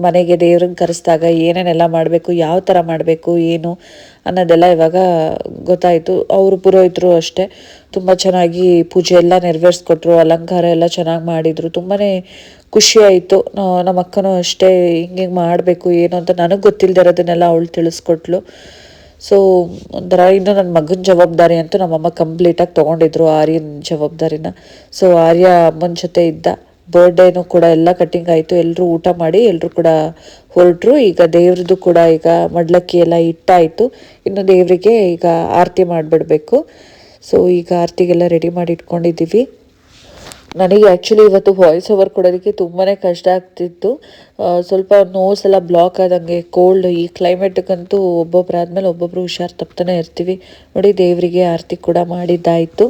[SPEAKER 3] ಮನೆಗೆ ದೇವ್ರನ್ನ ಕರೆಸ್ದಾಗ ಏನೇನೆಲ್ಲ ಮಾಡಬೇಕು, ಯಾವ ಥರ ಮಾಡಬೇಕು, ಏನು ಅನ್ನೋದೆಲ್ಲ ಇವಾಗ ಗೊತ್ತಾಯಿತು. ಅವರು ಪುರೋಹಿತರು ಅಷ್ಟೇ. ತುಂಬ ಚೆನ್ನಾಗಿ ಪೂಜೆ ಎಲ್ಲ ನೆರವೇರಿಸ್ಕೊಟ್ರು, ಅಲಂಕಾರ ಎಲ್ಲ ಚೆನ್ನಾಗಿ ಮಾಡಿದರು. ತುಂಬಾ ಖುಷಿ ಆಯಿತು. ನಮ್ಮ ಅಕ್ಕನೂ ಅಷ್ಟೇ ಹಿಂಗೆ ಮಾಡಬೇಕು, ಏನು ಅಂತ ನನಗೆ ಗೊತ್ತಿಲ್ಲದೆ ಇರೋದನ್ನೆಲ್ಲ ಅವಳು ತಿಳಿಸ್ಕೊಟ್ಲು. ಸೊ ಒಂಥರ ಇನ್ನು ನನ್ನ ಮಗನ ಜವಾಬ್ದಾರಿ ಅಂತೂ ನಮ್ಮಮ್ಮ ಕಂಪ್ಲೀಟಾಗಿ ತೊಗೊಂಡಿದ್ರು ಆರ್ಯನ ಜವಾಬ್ದಾರಿನ. ಸೊ ಆರ್ಯ ಅಮ್ಮನ ಜೊತೆ ಇದ್ದ. ಬರ್ಡೇನು ಕೂಡ ಎಲ್ಲ ಕಟ್ಟಿಂಗ್ ಆಯಿತು. ಎಲ್ಲರೂ ಊಟ ಮಾಡಿ ಎಲ್ಲರೂ ಕೂಡ ಹೊರಟ್ರು. ಈಗ ದೇವ್ರದ್ದು ಕೂಡ ಈಗ ಮಡ್ಲಕ್ಕಿ ಎಲ್ಲ ಇಟ್ಟಾಯಿತು. ಇನ್ನು ದೇವರಿಗೆ ಈಗ ಆರತಿ ಮಾಡಿಬಿಡ್ಬೇಕು. ಸೊ ಈಗ ಆರತಿಗೆಲ್ಲ ರೆಡಿ ಮಾಡಿ ಇಟ್ಕೊಂಡಿದ್ದೀವಿ. ನನಗೆ ಆ್ಯಕ್ಚುಲಿ ಇವತ್ತು ವಾಯ್ಸ್ ಓವರ್ ಕೊಡೋದಕ್ಕೆ ತುಂಬಾ ಕಷ್ಟ ಆಗ್ತಿತ್ತು. ಸ್ವಲ್ಪ ನೋಸ್ ಎಲ್ಲ ಬ್ಲಾಕ್ ಆದಂಗೆ ಕೋಲ್ಡ್ ಈ ಕ್ಲೈಮೇಟ್ಗಂತೂ ಆದಮೇಲೆ ಒಬ್ಬೊಬ್ರು ಹುಷಾರು ತಪ್ತಾನೆ ಇರ್ತೀವಿ. ನೋಡಿ ದೇವರಿಗೆ ಆರತಿ ಕೂಡ ಮಾಡಿದ್ದಾಯಿತು.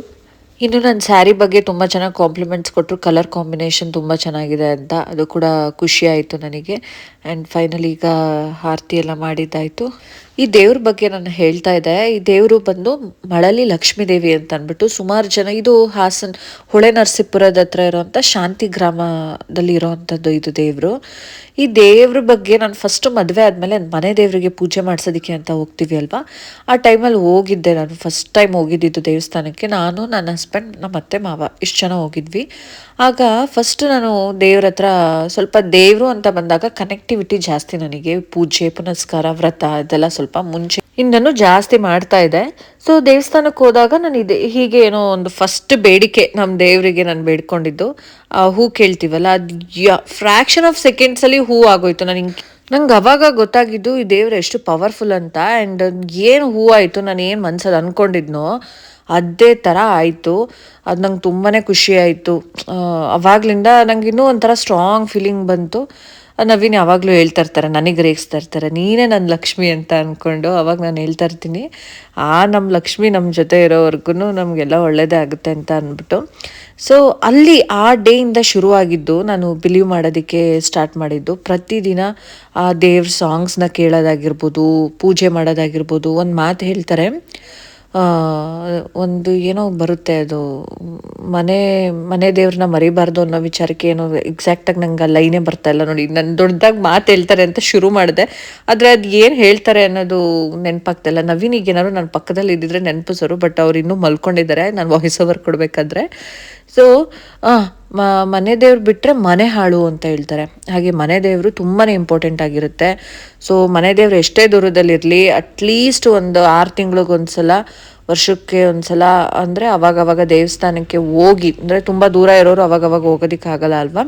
[SPEAKER 3] ಇನ್ನು ನನ್ನ ಸ್ಯಾರಿ ಬಗ್ಗೆ ತುಂಬ ಚೆನ್ನಾಗಿ ಕಾಂಪ್ಲಿಮೆಂಟ್ಸ್ ಕೊಟ್ಟರು ಕಲರ್ ಕಾಂಬಿನೇಷನ್ ತುಂಬ ಚೆನ್ನಾಗಿದೆ ಅಂತ. ಅದು ಕೂಡ ಖುಷಿ ಆಯಿತು ನನಗೆ. ಆ್ಯಂಡ್ ಫೈನಲಿ ಈಗ ಆರತಿ ಎಲ್ಲ ಮಾಡಿದ್ದಾಯಿತು. ಈ ದೇವ್ರ ಬಗ್ಗೆ ನಾನು ಹೇಳ್ತಾ ಇದ್ದೆ ಈ ದೇವರು ಬಂದು ಮಳಲಿ ಲಕ್ಷ್ಮೀ ದೇವಿ ಅಂತ ಅಂದ್ಬಿಟ್ಟು ಸುಮಾರು ಜನ, ಇದು ಹಾಸನ್ ಹೊಳೆ ನರಸೀಪುರದ ಹತ್ರ ಇರೋವಂಥ ಶಾಂತಿ ಗ್ರಾಮದಲ್ಲಿ ಇರೋವಂಥದ್ದು ಇದು ದೇವರು. ಈ ದೇವ್ರ ಬಗ್ಗೆ ನಾನು ಫಸ್ಟ್ ಮದುವೆ ಆದಮೇಲೆ ಮನೆ ದೇವರಿಗೆ ಪೂಜೆ ಮಾಡಿಸೋದಕ್ಕೆ ಅಂತ ಹೋಗ್ತೀವಿ ಅಲ್ವಾ? ಆ ಟೈಮಲ್ಲಿ ಹೋಗಿದ್ದೆ ನಾನು. ಫಸ್ಟ್ ಟೈಮ್ ಹೋಗಿದ್ದಿದ್ದು ದೇವಸ್ಥಾನಕ್ಕೆ. ನಾನು, ನನ್ನ ಹಸ್ಬೆಂಡ್ ನಮ್ಮ ಅತ್ತೆ, ಮಾವ ಇಷ್ಟು ಜನ ಹೋಗಿದ್ವಿ. ಆಗ ಫಸ್ಟ್ ನಾನು ದೇವ್ರ ಹತ್ರ ಸ್ವಲ್ಪ ದೇವರು ಅಂತ ಬಂದಾಗ ಕನೆಕ್ಟಿವಿಟಿ ಜಾಸ್ತಿ ನನಗೆ. ಪೂಜೆ, ಪುನಸ್ಕಾರ, ವ್ರತ ಇದೆಲ್ಲ ಸ್ವಲ್ಪ ಮುಂಚೆ ಇನ್ನೂ ಜಾಸ್ತಿ ಮಾಡ್ತಾ ಇದೆ ಸೊ ದೇವಸ್ಥಾನಕ್ಕೆ ಹೋದಾಗ ನಾನು ಇದೆ ಹೀಗೆ ಏನೋ ಒಂದು ಫಸ್ಟ್ ಬೇಡಿಕೆ ನಮ್ಮ ದೇವರಿಗೆ ನಾನು ಬೇಡ್ಕೊಂಡಿದ್ದು. ಹೂ ಕೇಳ್ತೀವಲ್ಲ, ಅದು ಫ್ರ್ಯಾಕ್ಷನ್ ಆಫ್ ಸೆಕೆಂಡ್ಸಲ್ಲಿ ಹೂ ಆಗೋಯ್ತು. ನಾನು ಹಿಂಗೆ, ನಂಗೆ ಅವಾಗ ಗೊತ್ತಾಗಿದ್ದು ಈ ದೇವ್ರು ಎಷ್ಟು ಪವರ್ಫುಲ್ ಅಂತ ಆ್ಯಂಡ್ ಏನು ಹೂ ಆಯಿತು, ನಾನು ಏನು ಮನ್ಸಲ್ಲಿ ಅಂದ್ಕೊಂಡಿದ್ನೋ ಅದೇ ಥರ ಆಯಿತು. ಅದು ನಂಗೆ ತುಂಬಾ ಖುಷಿ ಆಯಿತು. ಅವಾಗ್ಲಿಂದ ನಂಗೆ ಇನ್ನೂ ಒಂಥರ ಸ್ಟ್ರಾಂಗ್ ಫೀಲಿಂಗ್ ಬಂತು. ನವೀನ್ ಯಾವಾಗಲೂ ಹೇಳ್ತಾ ಇರ್ತಾರೆ ನನಗೆ ರೇಗಿಸ್ತಾ ಇರ್ತಾರೆ, ನೀನೇ ನನ್ನ ಲಕ್ಷ್ಮಿ ಅಂತ ಅಂದ್ಕೊಂಡು ಅವಾಗ ನಾನು ಹೇಳ್ತಾ ಇರ್ತೀನಿ. ಆ ನಮ್ಮ ಲಕ್ಷ್ಮಿ ನಮ್ಮ ಜೊತೆ ಇರೋವರೆಗೂ ನಮಗೆಲ್ಲ ಒಳ್ಳೆಯದೇ ಆಗುತ್ತೆ ಅಂತ ಅಂದ್ಬಿಟ್ಟು ಸೊ ಅಲ್ಲಿ ಆ ಡೇಯಿಂದ ಶುರುವಾಗಿದ್ದು ನಾನು ಬಿಲೀವ್ ಮಾಡೋದಕ್ಕೆ ಸ್ಟಾರ್ಟ್ ಮಾಡಿದ್ದು. ಪ್ರತಿದಿನ ಆ ದೇವ್ರ ಸಾಂಗ್ಸ್ನ ಕೇಳೋದಾಗಿರ್ಬೋದು, ಪೂಜೆ ಮಾಡೋದಾಗಿರ್ಬೋದು, ಒಂದು ಮಾತು ಹೇಳ್ತಾರೆ. ಒಂದು ಏನೋ ಬರುತ್ತೆ ಅದು. ಮನೆ ಮನೆ ದೇವ್ರನ್ನ ಮರಿಬಾರ್ದು ಅನ್ನೋ ವಿಚಾರಕ್ಕೆ ಏನೋ ಎಕ್ಸಾಕ್ಟಾಗಿ ನಂಗೆ ಆ ಲೈನೇ ಬರ್ತಾ ಇಲ್ಲ ನೋಡಿ. ನನ್ನ ದೊಡ್ಡದಾಗಿ ಮಾತು ಹೇಳ್ತಾರೆ ಅಂತ ಶುರು ಮಾಡಿದೆ. ಆದರೆ ಅದು ಏನು ಹೇಳ್ತಾರೆ ಅನ್ನೋದು ನೆನಪಾಗ್ತಾ ಇಲ್ಲ. ಈಗ ಏನಾದ್ರು ನನ್ನ ಪಕ್ಕದಲ್ಲಿ ಇದ್ದಿದ್ರೆ ನೆನಪಿಸೋರು ಬಟ್ ಅವ್ರು ಇನ್ನೂ ಮಲ್ಕೊಂಡಿದ್ದಾರೆ. ನಾನು ವಾಯ್ಸ್ ಓವರ್ ಕೊಡಬೇಕಾದ್ರೆ. ಸೊ ಮನೆ ದೇವ್ರು ಬಿಟ್ಟರೆ ಮನೆ ಹಾಳು ಅಂತ ಹೇಳ್ತಾರೆ. ಹಾಗೆ ಮನೆ ದೇವರು ತುಂಬಾ ಇಂಪಾರ್ಟೆಂಟ್ ಆಗಿರುತ್ತೆ. ಸೊ ಮನೆ ದೇವರು ಎಷ್ಟೇ ದೂರದಲ್ಲಿರಲಿ ಅಟ್ಲೀಸ್ಟ್ ಒಂದು ಆರು ತಿಂಗಳಿಗೊಂದ್ಸಲ, ವರ್ಷಕ್ಕೆ ಒಂದ್ಸಲ, ಅಂದರೆ ಅವಾಗವಾಗ ದೇವಸ್ಥಾನಕ್ಕೆ ಹೋಗಿ, ಅಂದರೆ ತುಂಬ ದೂರ ಇರೋರು ಅವಾಗವಾಗ ಹೋಗೋದಕ್ಕಾಗಲ್ಲ ಅಲ್ವಾ?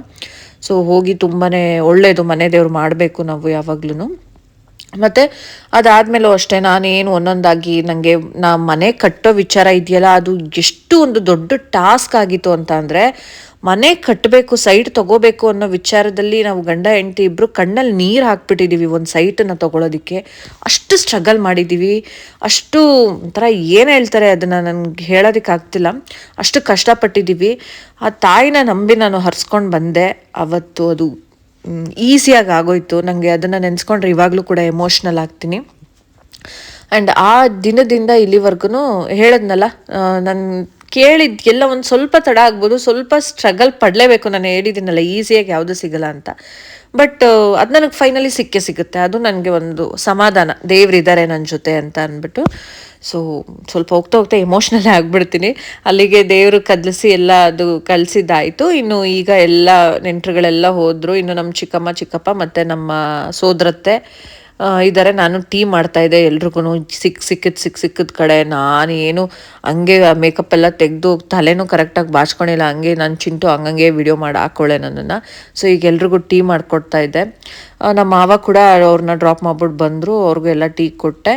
[SPEAKER 3] ಸೊ ಹೋಗಿ ತುಂಬಾ ಒಳ್ಳೆಯದು ಮನೆ ದೇವರು ಮಾಡಬೇಕು ನಾವು ಯಾವಾಗ್ಲೂ ಮತ್ತು ಅದಾದಮೇಲೂ ಅಷ್ಟೇ ನಾನೇನು ಒಂದೊಂದಾಗಿ ನನಗೆ ನಾ ಮನೆ ಕಟ್ಟೋ ವಿಚಾರ ಇದೆಯಲ್ಲ, ಅದು ಎಷ್ಟು ಒಂದು ದೊಡ್ಡ ಟಾಸ್ಕ್ ಆಗಿತ್ತು ಅಂತ ಅಂದರೆ ಮನೆ ಕಟ್ಟಬೇಕು, ಸೈಟ್ ತಗೋಬೇಕು ಅನ್ನೋ ವಿಚಾರದಲ್ಲಿ ನಾವು ಗಂಡ, ಹೆಂಡತಿ ಇಬ್ಬರು ಕಣ್ಣಲ್ಲಿ ನೀರು ಹಾಕ್ಬಿಟ್ಟಿದ್ದೀವಿ ಒಂದು ಸೈಟನ್ನು ತೊಗೊಳೋದಕ್ಕೆ. ಅಷ್ಟು ಸ್ಟ್ರಗಲ್ ಮಾಡಿದ್ದೀವಿ ಅಷ್ಟು ಒಂಥರ ಏನು ಹೇಳ್ತಾರೆ ಅದನ್ನು ನನಗೆ ಹೇಳೋದಕ್ಕಾಗ್ತಿಲ್ಲ ಅಷ್ಟು ಕಷ್ಟಪಟ್ಟಿದ್ದೀವಿ ಆ ತಾಯಿನ ನಂಬಿ ನಾನು ಹರಿಸ್ಕೊಂಡು ಬಂದೆ. ಅವತ್ತು ಅದು ಈಸಿಯಾಗಿ ಆಗೋಯ್ತು. ನನಗೆ ಅದನ್ನು ನೆನೆಸ್ಕೊಂಡ್ರೆ ಇವಾಗಲೂ ಕೂಡ ಎಮೋಷ್ನಲ್ ಆಗ್ತೀನಿ. ಆ್ಯಂಡ್ ಆ ದಿನದಿಂದ ಇಲ್ಲಿವರೆಗೂ ಹೇಳದ್ನಲ್ಲ ನಾನು ಕೇಳಿದ ಎಲ್ಲ ಒಂದು ಸ್ವಲ್ಪ ತಡ ಆಗ್ಬೋದು, ಸ್ವಲ್ಪ ಸ್ಟ್ರಗಲ್ ಪಡಲೇಬೇಕು. ನಾನು ಹೇಳಿದ್ದೀನಲ್ಲ ಈಸಿಯಾಗಿ ಯಾವುದು ಸಿಗಲ್ಲ ಅಂತ. ಬಟ್ ಅದು ನನಗೆ ಫೈನಲಿ ಸಿಕ್ಕೇ ಸಿಗುತ್ತೆ. ಅದು ನನಗೆ ಒಂದು ಸಮಾಧಾನ. ದೇವ್ರಿದ್ದಾರೆ ನನ್ನ ಜೊತೆ ಅಂತ ಅಂದ್ಬಿಟ್ಟು ಸೊ ಸ್ವಲ್ಪ ಹೋಗ್ತಾ ಹೋಗ್ತಾ ಎಮೋಷ್ನಲ್ ಆಗಿಬಿಡ್ತೀನಿ ಅಲ್ಲಿಗೆ ದೇವರು ಕದಲಿಸಿ ಎಲ್ಲ ಅದು ಕಳಿಸಿದ್ದಾಯಿತು. ಇನ್ನು ಈಗ ಎಲ್ಲ ನೆಂಟರುಗಳೆಲ್ಲ ಹೋದರು. ಇನ್ನು ನಮ್ಮ ಚಿಕ್ಕಮ್ಮ, ಚಿಕ್ಕಪ್ಪ ಮತ್ತು ನಮ್ಮ ಸೋದರತ್ತೆ. ಇದ್ದಾರೆ ನಾನು ಟೀ ಮಾಡ್ತಾ ಇದ್ದೆ ಎಲ್ರಿಗೂ ಸಿಕ್, ಸಿಕ್ಕಿದ ಸಿಕ್, ಸಿಕ್ಕಿದ ಕಡೆ. ನಾನು ಏನು ಹಂಗೆ ಮೇಕಪ್ ಎಲ್ಲ ತೆಗೆದು ತಲೆನೂ ಕರೆಕ್ಟಾಗಿ ಬಾಚ್ಕೊಂಡಿಲ್ಲ. ಹಂಗೆ ನಾನು ಚಿಂಟು ಹಂಗಂಗೆ ವಿಡಿಯೋ ಮಾಡಿ ಹಾಕೊಳ್ಳೆ ನನ್ನನ್ನು. ಸೊ ಈಗ ಎಲ್ರಿಗೂ ಟೀ ಮಾಡಿಕೊಡ್ತಾ ಇದ್ದೆ. ನಮ್ಮ ಮಾವ ಕೂಡ ಅವ್ರನ್ನ ಡ್ರಾಪ್ ಮಾಡ್ಬಿಟ್ಟು ಬಂದರು. ಅವ್ರಿಗೂ ಎಲ್ಲ ಟೀ ಕೊಟ್ಟೆ.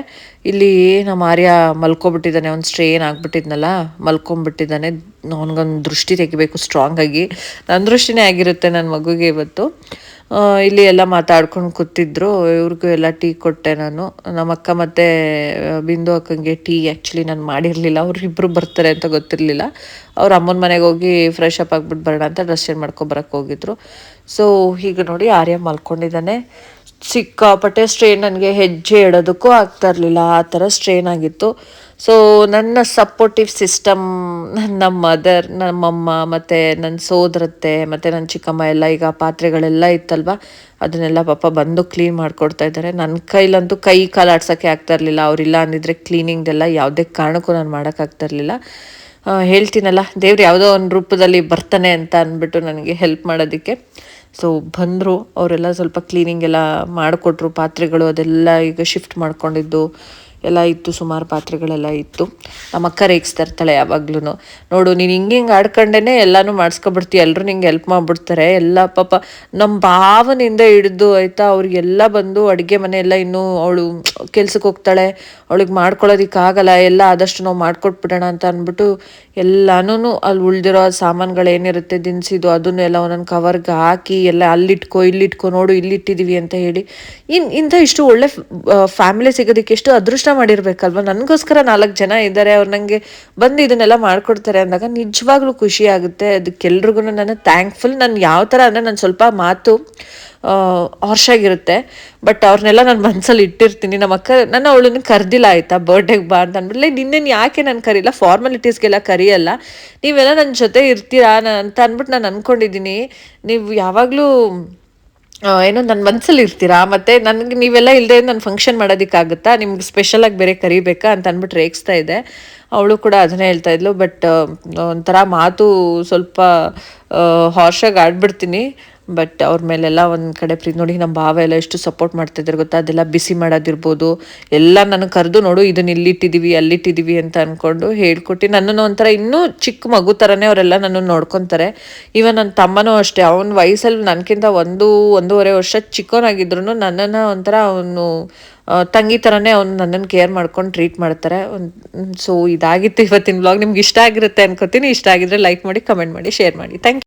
[SPEAKER 3] ಇಲ್ಲಿ ನಮ್ಮ ಆರ್ಯ ಮಲ್ಕೊಬಿಟ್ಟಿದ್ದಾನೆ. ಒಂದು ಸ್ಟ್ರೇನ್ ಆಗಿಬಿಟ್ಟಿದ್ನಲ್ಲ. ಮಲ್ಕೊಂಬಿಟ್ಟಿದ್ದಾನೆ. ಅವನಿಗೊಂದು ದೃಷ್ಟಿ ತೆಗಿಬೇಕು ಸ್ಟ್ರಾಂಗ್ ಆಗಿ. ನನ್ನ ದೃಷ್ಟಿನೇ ಆಗಿರುತ್ತೆ ನನ್ನ ಮಗುಗೆ ಇವತ್ತು. ಇಲ್ಲಿ ಎಲ್ಲ ಮಾತಾಡ್ಕೊಂಡು ಕೂತಿದ್ರು. ಇವ್ರಿಗೂ ಎಲ್ಲ ಟೀ ಕೊಟ್ಟೆ ನಾನು. ನಮ್ಮ ಅಕ್ಕ ಮತ್ತು ಬಿಂದು ಅಕ್ಕಂಗೆ ಟೀ ಆ್ಯಕ್ಚುಲಿ ನಾನು ಮಾಡಿರಲಿಲ್ಲ. ಅವ್ರಿಬ್ರು ಬರ್ತಾರೆ ಅಂತ ಗೊತ್ತಿರಲಿಲ್ಲ. ಅವ್ರ ಅಮ್ಮನ ಮನೆಗೆ ಹೋಗಿ ಫ್ರೆಶ್ ಅಪ್ ಆಗಿಬಿಟ್ಟು ಬರೋಣ ಅಂತ ಡ್ರೆಸ್ ಚೇಂಜ್ ಮಾಡ್ಕೊಬರಕ್ಕೆ ಹೋಗಿದ್ರು. ಸೊ ಈಗ ನೋಡಿ ಆರ್ಯ ಮಲ್ಕೊಂಡಿದ್ದಾನೆ. ಸಿಕ್ಕಾಪಟ್ಟೆ ಸ್ಟ್ರೇನ್ ನನಗೆ ಹೆಜ್ಜೆ ಇಡೋದಕ್ಕೂ ಆಗ್ತಾ ಇರಲಿಲ್ಲ. ಆ ಥರ ಸ್ಟ್ರೇನ್ ಆಗಿತ್ತು. ಸೊ ನನ್ನ ಸಪೋರ್ಟಿವ್ ಸಿಸ್ಟಮ್ ನನ್ನ ಮದರ್ ನಮ್ಮಮ್ಮ ಮತ್ತು ನನ್ನ ಸೋದರತ್ತೆ, ಮತ್ತು ನನ್ನ ಚಿಕ್ಕಮ್ಮ ಎಲ್ಲ ಈಗ ಪಾತ್ರೆಗಳೆಲ್ಲ ಇತ್ತಲ್ವ? ಅದನ್ನೆಲ್ಲ ಪಾಪ ಬಂದು ಕ್ಲೀನ್ ಮಾಡಿಕೊಡ್ತಾ ಇದ್ದಾರೆ. ನನ್ನ ಕೈಲಂತೂ ಕೈ ಕಾಲು ಆಡ್ಸೋಕ್ಕೆ ಆಗ್ತಾ ಇರಲಿಲ್ಲ. ಅವರಿಲ್ಲ ಅಂದಿದ್ರೆ ಕ್ಲೀನಿಂಗ್ದೆಲ್ಲ ಯಾವುದೇ ಕಾರಣಕ್ಕೂ ನಾನು ಮಾಡೋಕ್ಕಾಗ್ತಾ ಇರಲಿಲ್ಲ. ಹೇಳ್ತೀನಲ್ಲ, ದೇವ್ರು ಯಾವುದೋ ಒಂದು ರೂಪದಲ್ಲಿ ಬರ್ತಾನೆ ಅಂತ ಅಂದ್ಬಿಟ್ಟು ನನಗೆ ಹೆಲ್ಪ್ ಮಾಡೋದಕ್ಕೆ. ಸೊ ಬಂದರು, ಅವರೆಲ್ಲ ಸ್ವಲ್ಪ ಕ್ಲೀನಿಂಗ್ ಎಲ್ಲ ಮಾಡಿಕೊಟ್ರು. ಪಾತ್ರೆಗಳು ಅದೆಲ್ಲ ಈಗ ಶಿಫ್ಟ್ ಮಾಡ್ಕೊಂಡಿದ್ದು. ಎಲ್ಲ ಇತ್ತು, ಸುಮಾರು ಪಾತ್ರೆಗಳೆಲ್ಲ ಇತ್ತು. ನಮ್ಮ ಅಕ್ಕ ರೇಗಿಸ್ತಾ ಇರ್ತಾಳೆ ಯಾವಾಗ್ಲೂ ನೋಡು, ನೀನು ಹಿಂಗೆ ಹಿಂಗೆ ಆಡ್ಕೊಂಡೇ ಎಲ್ಲನೂ ಮಾಡಿಸ್ಕೊಬಿಡ್ತೀಯ ಎಲ್ಲರೂ ನಿಂಗೆ ಹೆಲ್ಪ್ ಮಾಡಿಬಿಡ್ತಾರೆ. ಎಲ್ಲ ಪಾಪ ನಮ್ಮ ಭಾವನಿಂದ ಹಿಡಿದು ಆಯಿತಾ, ಅವ್ರಿಗೆಲ್ಲ ಬಂದು ಅಡುಗೆ ಮನೆ ಎಲ್ಲ ಇನ್ನೂ ಅವಳು ಕೆಲ್ಸಕ್ಕೆ ಹೋಗ್ತಾಳೆ. ಅವಳಿಗೆ ಮಾಡ್ಕೊಳ್ಳೋದಕ್ಕಾಗಲ್ಲ, ಎಲ್ಲ ಆದಷ್ಟು ನಾವು ಮಾಡ್ಕೊಟ್ಬಿಡೋಣ ಅಂತ ಅಂದ್ಬಿಟ್ಟು ಎಲ್ಲನೂ ಅಲ್ಲಿ ಉಳಿದಿರೋ ಸಾಮಾನುಗಳೇನಿರುತ್ತೆ, ದಿನಸಿದು ಅದನ್ನು ಎಲ್ಲ ಒಂದೊಂದು ಕವರ್ಗೆ ಹಾಕಿ ಎಲ್ಲ ಅಲ್ಲಿಟ್ಕೊ, ಇಲ್ಲಿಟ್ಕೊ, ನೋಡು, ಇಲ್ಲಿಟ್ಟಿದ್ದೀವಿ ಅಂತ ಹೇಳಿ. ಇನ್, ಇಂಥ ಇಷ್ಟು ಒಳ್ಳೆ ಫ್ಯಾಮಿಲಿ ಸಿಗೋದಕ್ಕೆ ಎಷ್ಟು ಅದೃಷ್ಟ ಮಾಡಿರ್ಬೇಕಲ್ವ? ನನಗೋಸ್ಕರ ನಾಲ್ಕು ಜನ ಇದ್ದಾರೆ, ಅವ್ರು ನನಗೆ ಬಂದು ಇದನ್ನೆಲ್ಲ ಮಾಡಿಕೊಡ್ತಾರೆ ಅಂದಾಗ ನಿಜವಾಗ್ಲೂ ಖುಷಿ ಆಗುತ್ತೆ. ಅದಕ್ಕೆಲ್ರಿಗೂ ನಾನು ಥ್ಯಾಂಕ್ಫುಲ್ ನಾನು ಯಾವ ಥರ ಅಂದರೆ ನಾನು ಸ್ವಲ್ಪ ಮಾತು ಆಗಿರುತ್ತೆ. ಬಟ್ ಅವ್ರನ್ನೆಲ್ಲ ನಾನು ಮನಸ್ಸಲ್ಲಿ ಇಟ್ಟಿರ್ತೀನಿ. ನಮ್ಮ ಅಕ್ಕ ನಾನು ಅವಳನ್ನು ಕರೆದಿಲ್ಲ ಆಯಿತಾ? ಬರ್ಡೇಗೆ ಬಾ ಅಂತ ಅಂದ್ಬಿಟ್ಲೆ ನಿನ್ನೇನು ಯಾಕೆ ನಾನು ಕರೀಲ್ಲ? ಫಾರ್ಮಾಲಿಟೀಸ್ಗೆಲ್ಲ ಕರೆಯಲ್ಲ. ನೀವೆಲ್ಲ ನನ್ನ ಜೊತೆ ಇರ್ತೀರಾ ಅಂತ ಅಂದ್ಬಿಟ್ಟು ನಾನು ಅಂದ್ಕೊಂಡಿದ್ದೀನಿ ನೀವು ಯಾವಾಗಲೂ ಏನೋ ನನ್ನ ಮನಸ್ಸಲ್ಲಿ ಇರ್ತೀರಾ? ಮತ್ತೆ ನನಗೆ ನೀವೆಲ್ಲ ಇಲ್ಲದೆ ನಾನು ಫಂಕ್ಷನ್ ಮಾಡೋದಕ್ಕಾಗುತ್ತಾ? ನಿಮ್ಗೆ ಸ್ಪೆಷಲಾಗಿ ಬೇರೆ ಕರಿಬೇಕಾ ಅಂತ ಅಂದ್ಬಿಟ್ಟು ರೇಗಿಸ್ತಾ ಇದೆ ಅವಳು ಕೂಡ ಅದನ್ನೇ ಹೇಳ್ತಾ ಇದ್ಲು ಬಟ್ ಒಂಥರ ಮಾತು ಸ್ವಲ್ಪ ಹಾರ್ಷಾಗಿ ಆಡ್ಬಿಡ್ತೀನಿ. ಬಟ್ ಅವ್ರ ಮೇಲೆಲ್ಲ ಒಂದು ಕಡೆ ಪ್ರೀತಿ ನೋಡಿ ನಮ್ಮ ಭಾವ ಎಲ್ಲ ಎಷ್ಟು ಸಪೋರ್ಟ್ ಮಾಡ್ತಿದ್ರು ಗೊತ್ತಾ? ಅದೆಲ್ಲ ಬಿಸಿ ಮಾಡೋದಿರ್ಬೋದು. ಎಲ್ಲ ನನಗೆ ಕರೆದು ನೋಡು ಇದನ್ನ ಇಲ್ಲಿಟ್ಟಿದ್ದೀವಿ ಅಲ್ಲಿಟ್ಟಿದ್ದೀವಿ ಅಂತ ಅಂದ್ಕೊಂಡು ಹೇಳ್ಕೊಟ್ಟು ನನ್ನನ್ನು ಒಂಥರ ಇನ್ನೂ ಚಿಕ್ಕ ಮಗು ಥರನೇ ಅವರೆಲ್ಲ ನನ್ನನ್ನು ನೋಡ್ಕೊತಾರೆ. ಇವನ್ ನನ್ನ ತಮ್ಮನೂ ಅಷ್ಟೇ, ಅವನ ವಯಸ್ಸಲ್ಲಿ ನನಗಿಂತ ಒಂದು, ಒಂದೂವರೆ ವರ್ಷ ಚಿಕ್ಕವನಾಗಿದ್ರು ನನ್ನನ್ನು ಒಂಥರ ಅವನು ತಂಗಿ ಥರನೇ ಅವ್ನು ನನ್ನನ್ನು ಕೇರ್ ಮಾಡ್ಕೊಂಡು ಟ್ರೀಟ್ ಮಾಡ್ತಾರೆ. ಸೊ ಇದಾಗಿತ್ತು ಇವತ್ತಿನ ಬ್ಲಾಗ್ ನಿಮ್ಗೆ ಇಷ್ಟ ಆಗಿರುತ್ತೆ ಅನ್ಕೋತೀನಿ. ಇಷ್ಟ ಆಗಿದ್ರೆ ಲೈಕ್ ಮಾಡಿ ಕಮೆಂಟ್ ಮಾಡಿ ಶೇರ್ ಮಾಡಿ. Thank you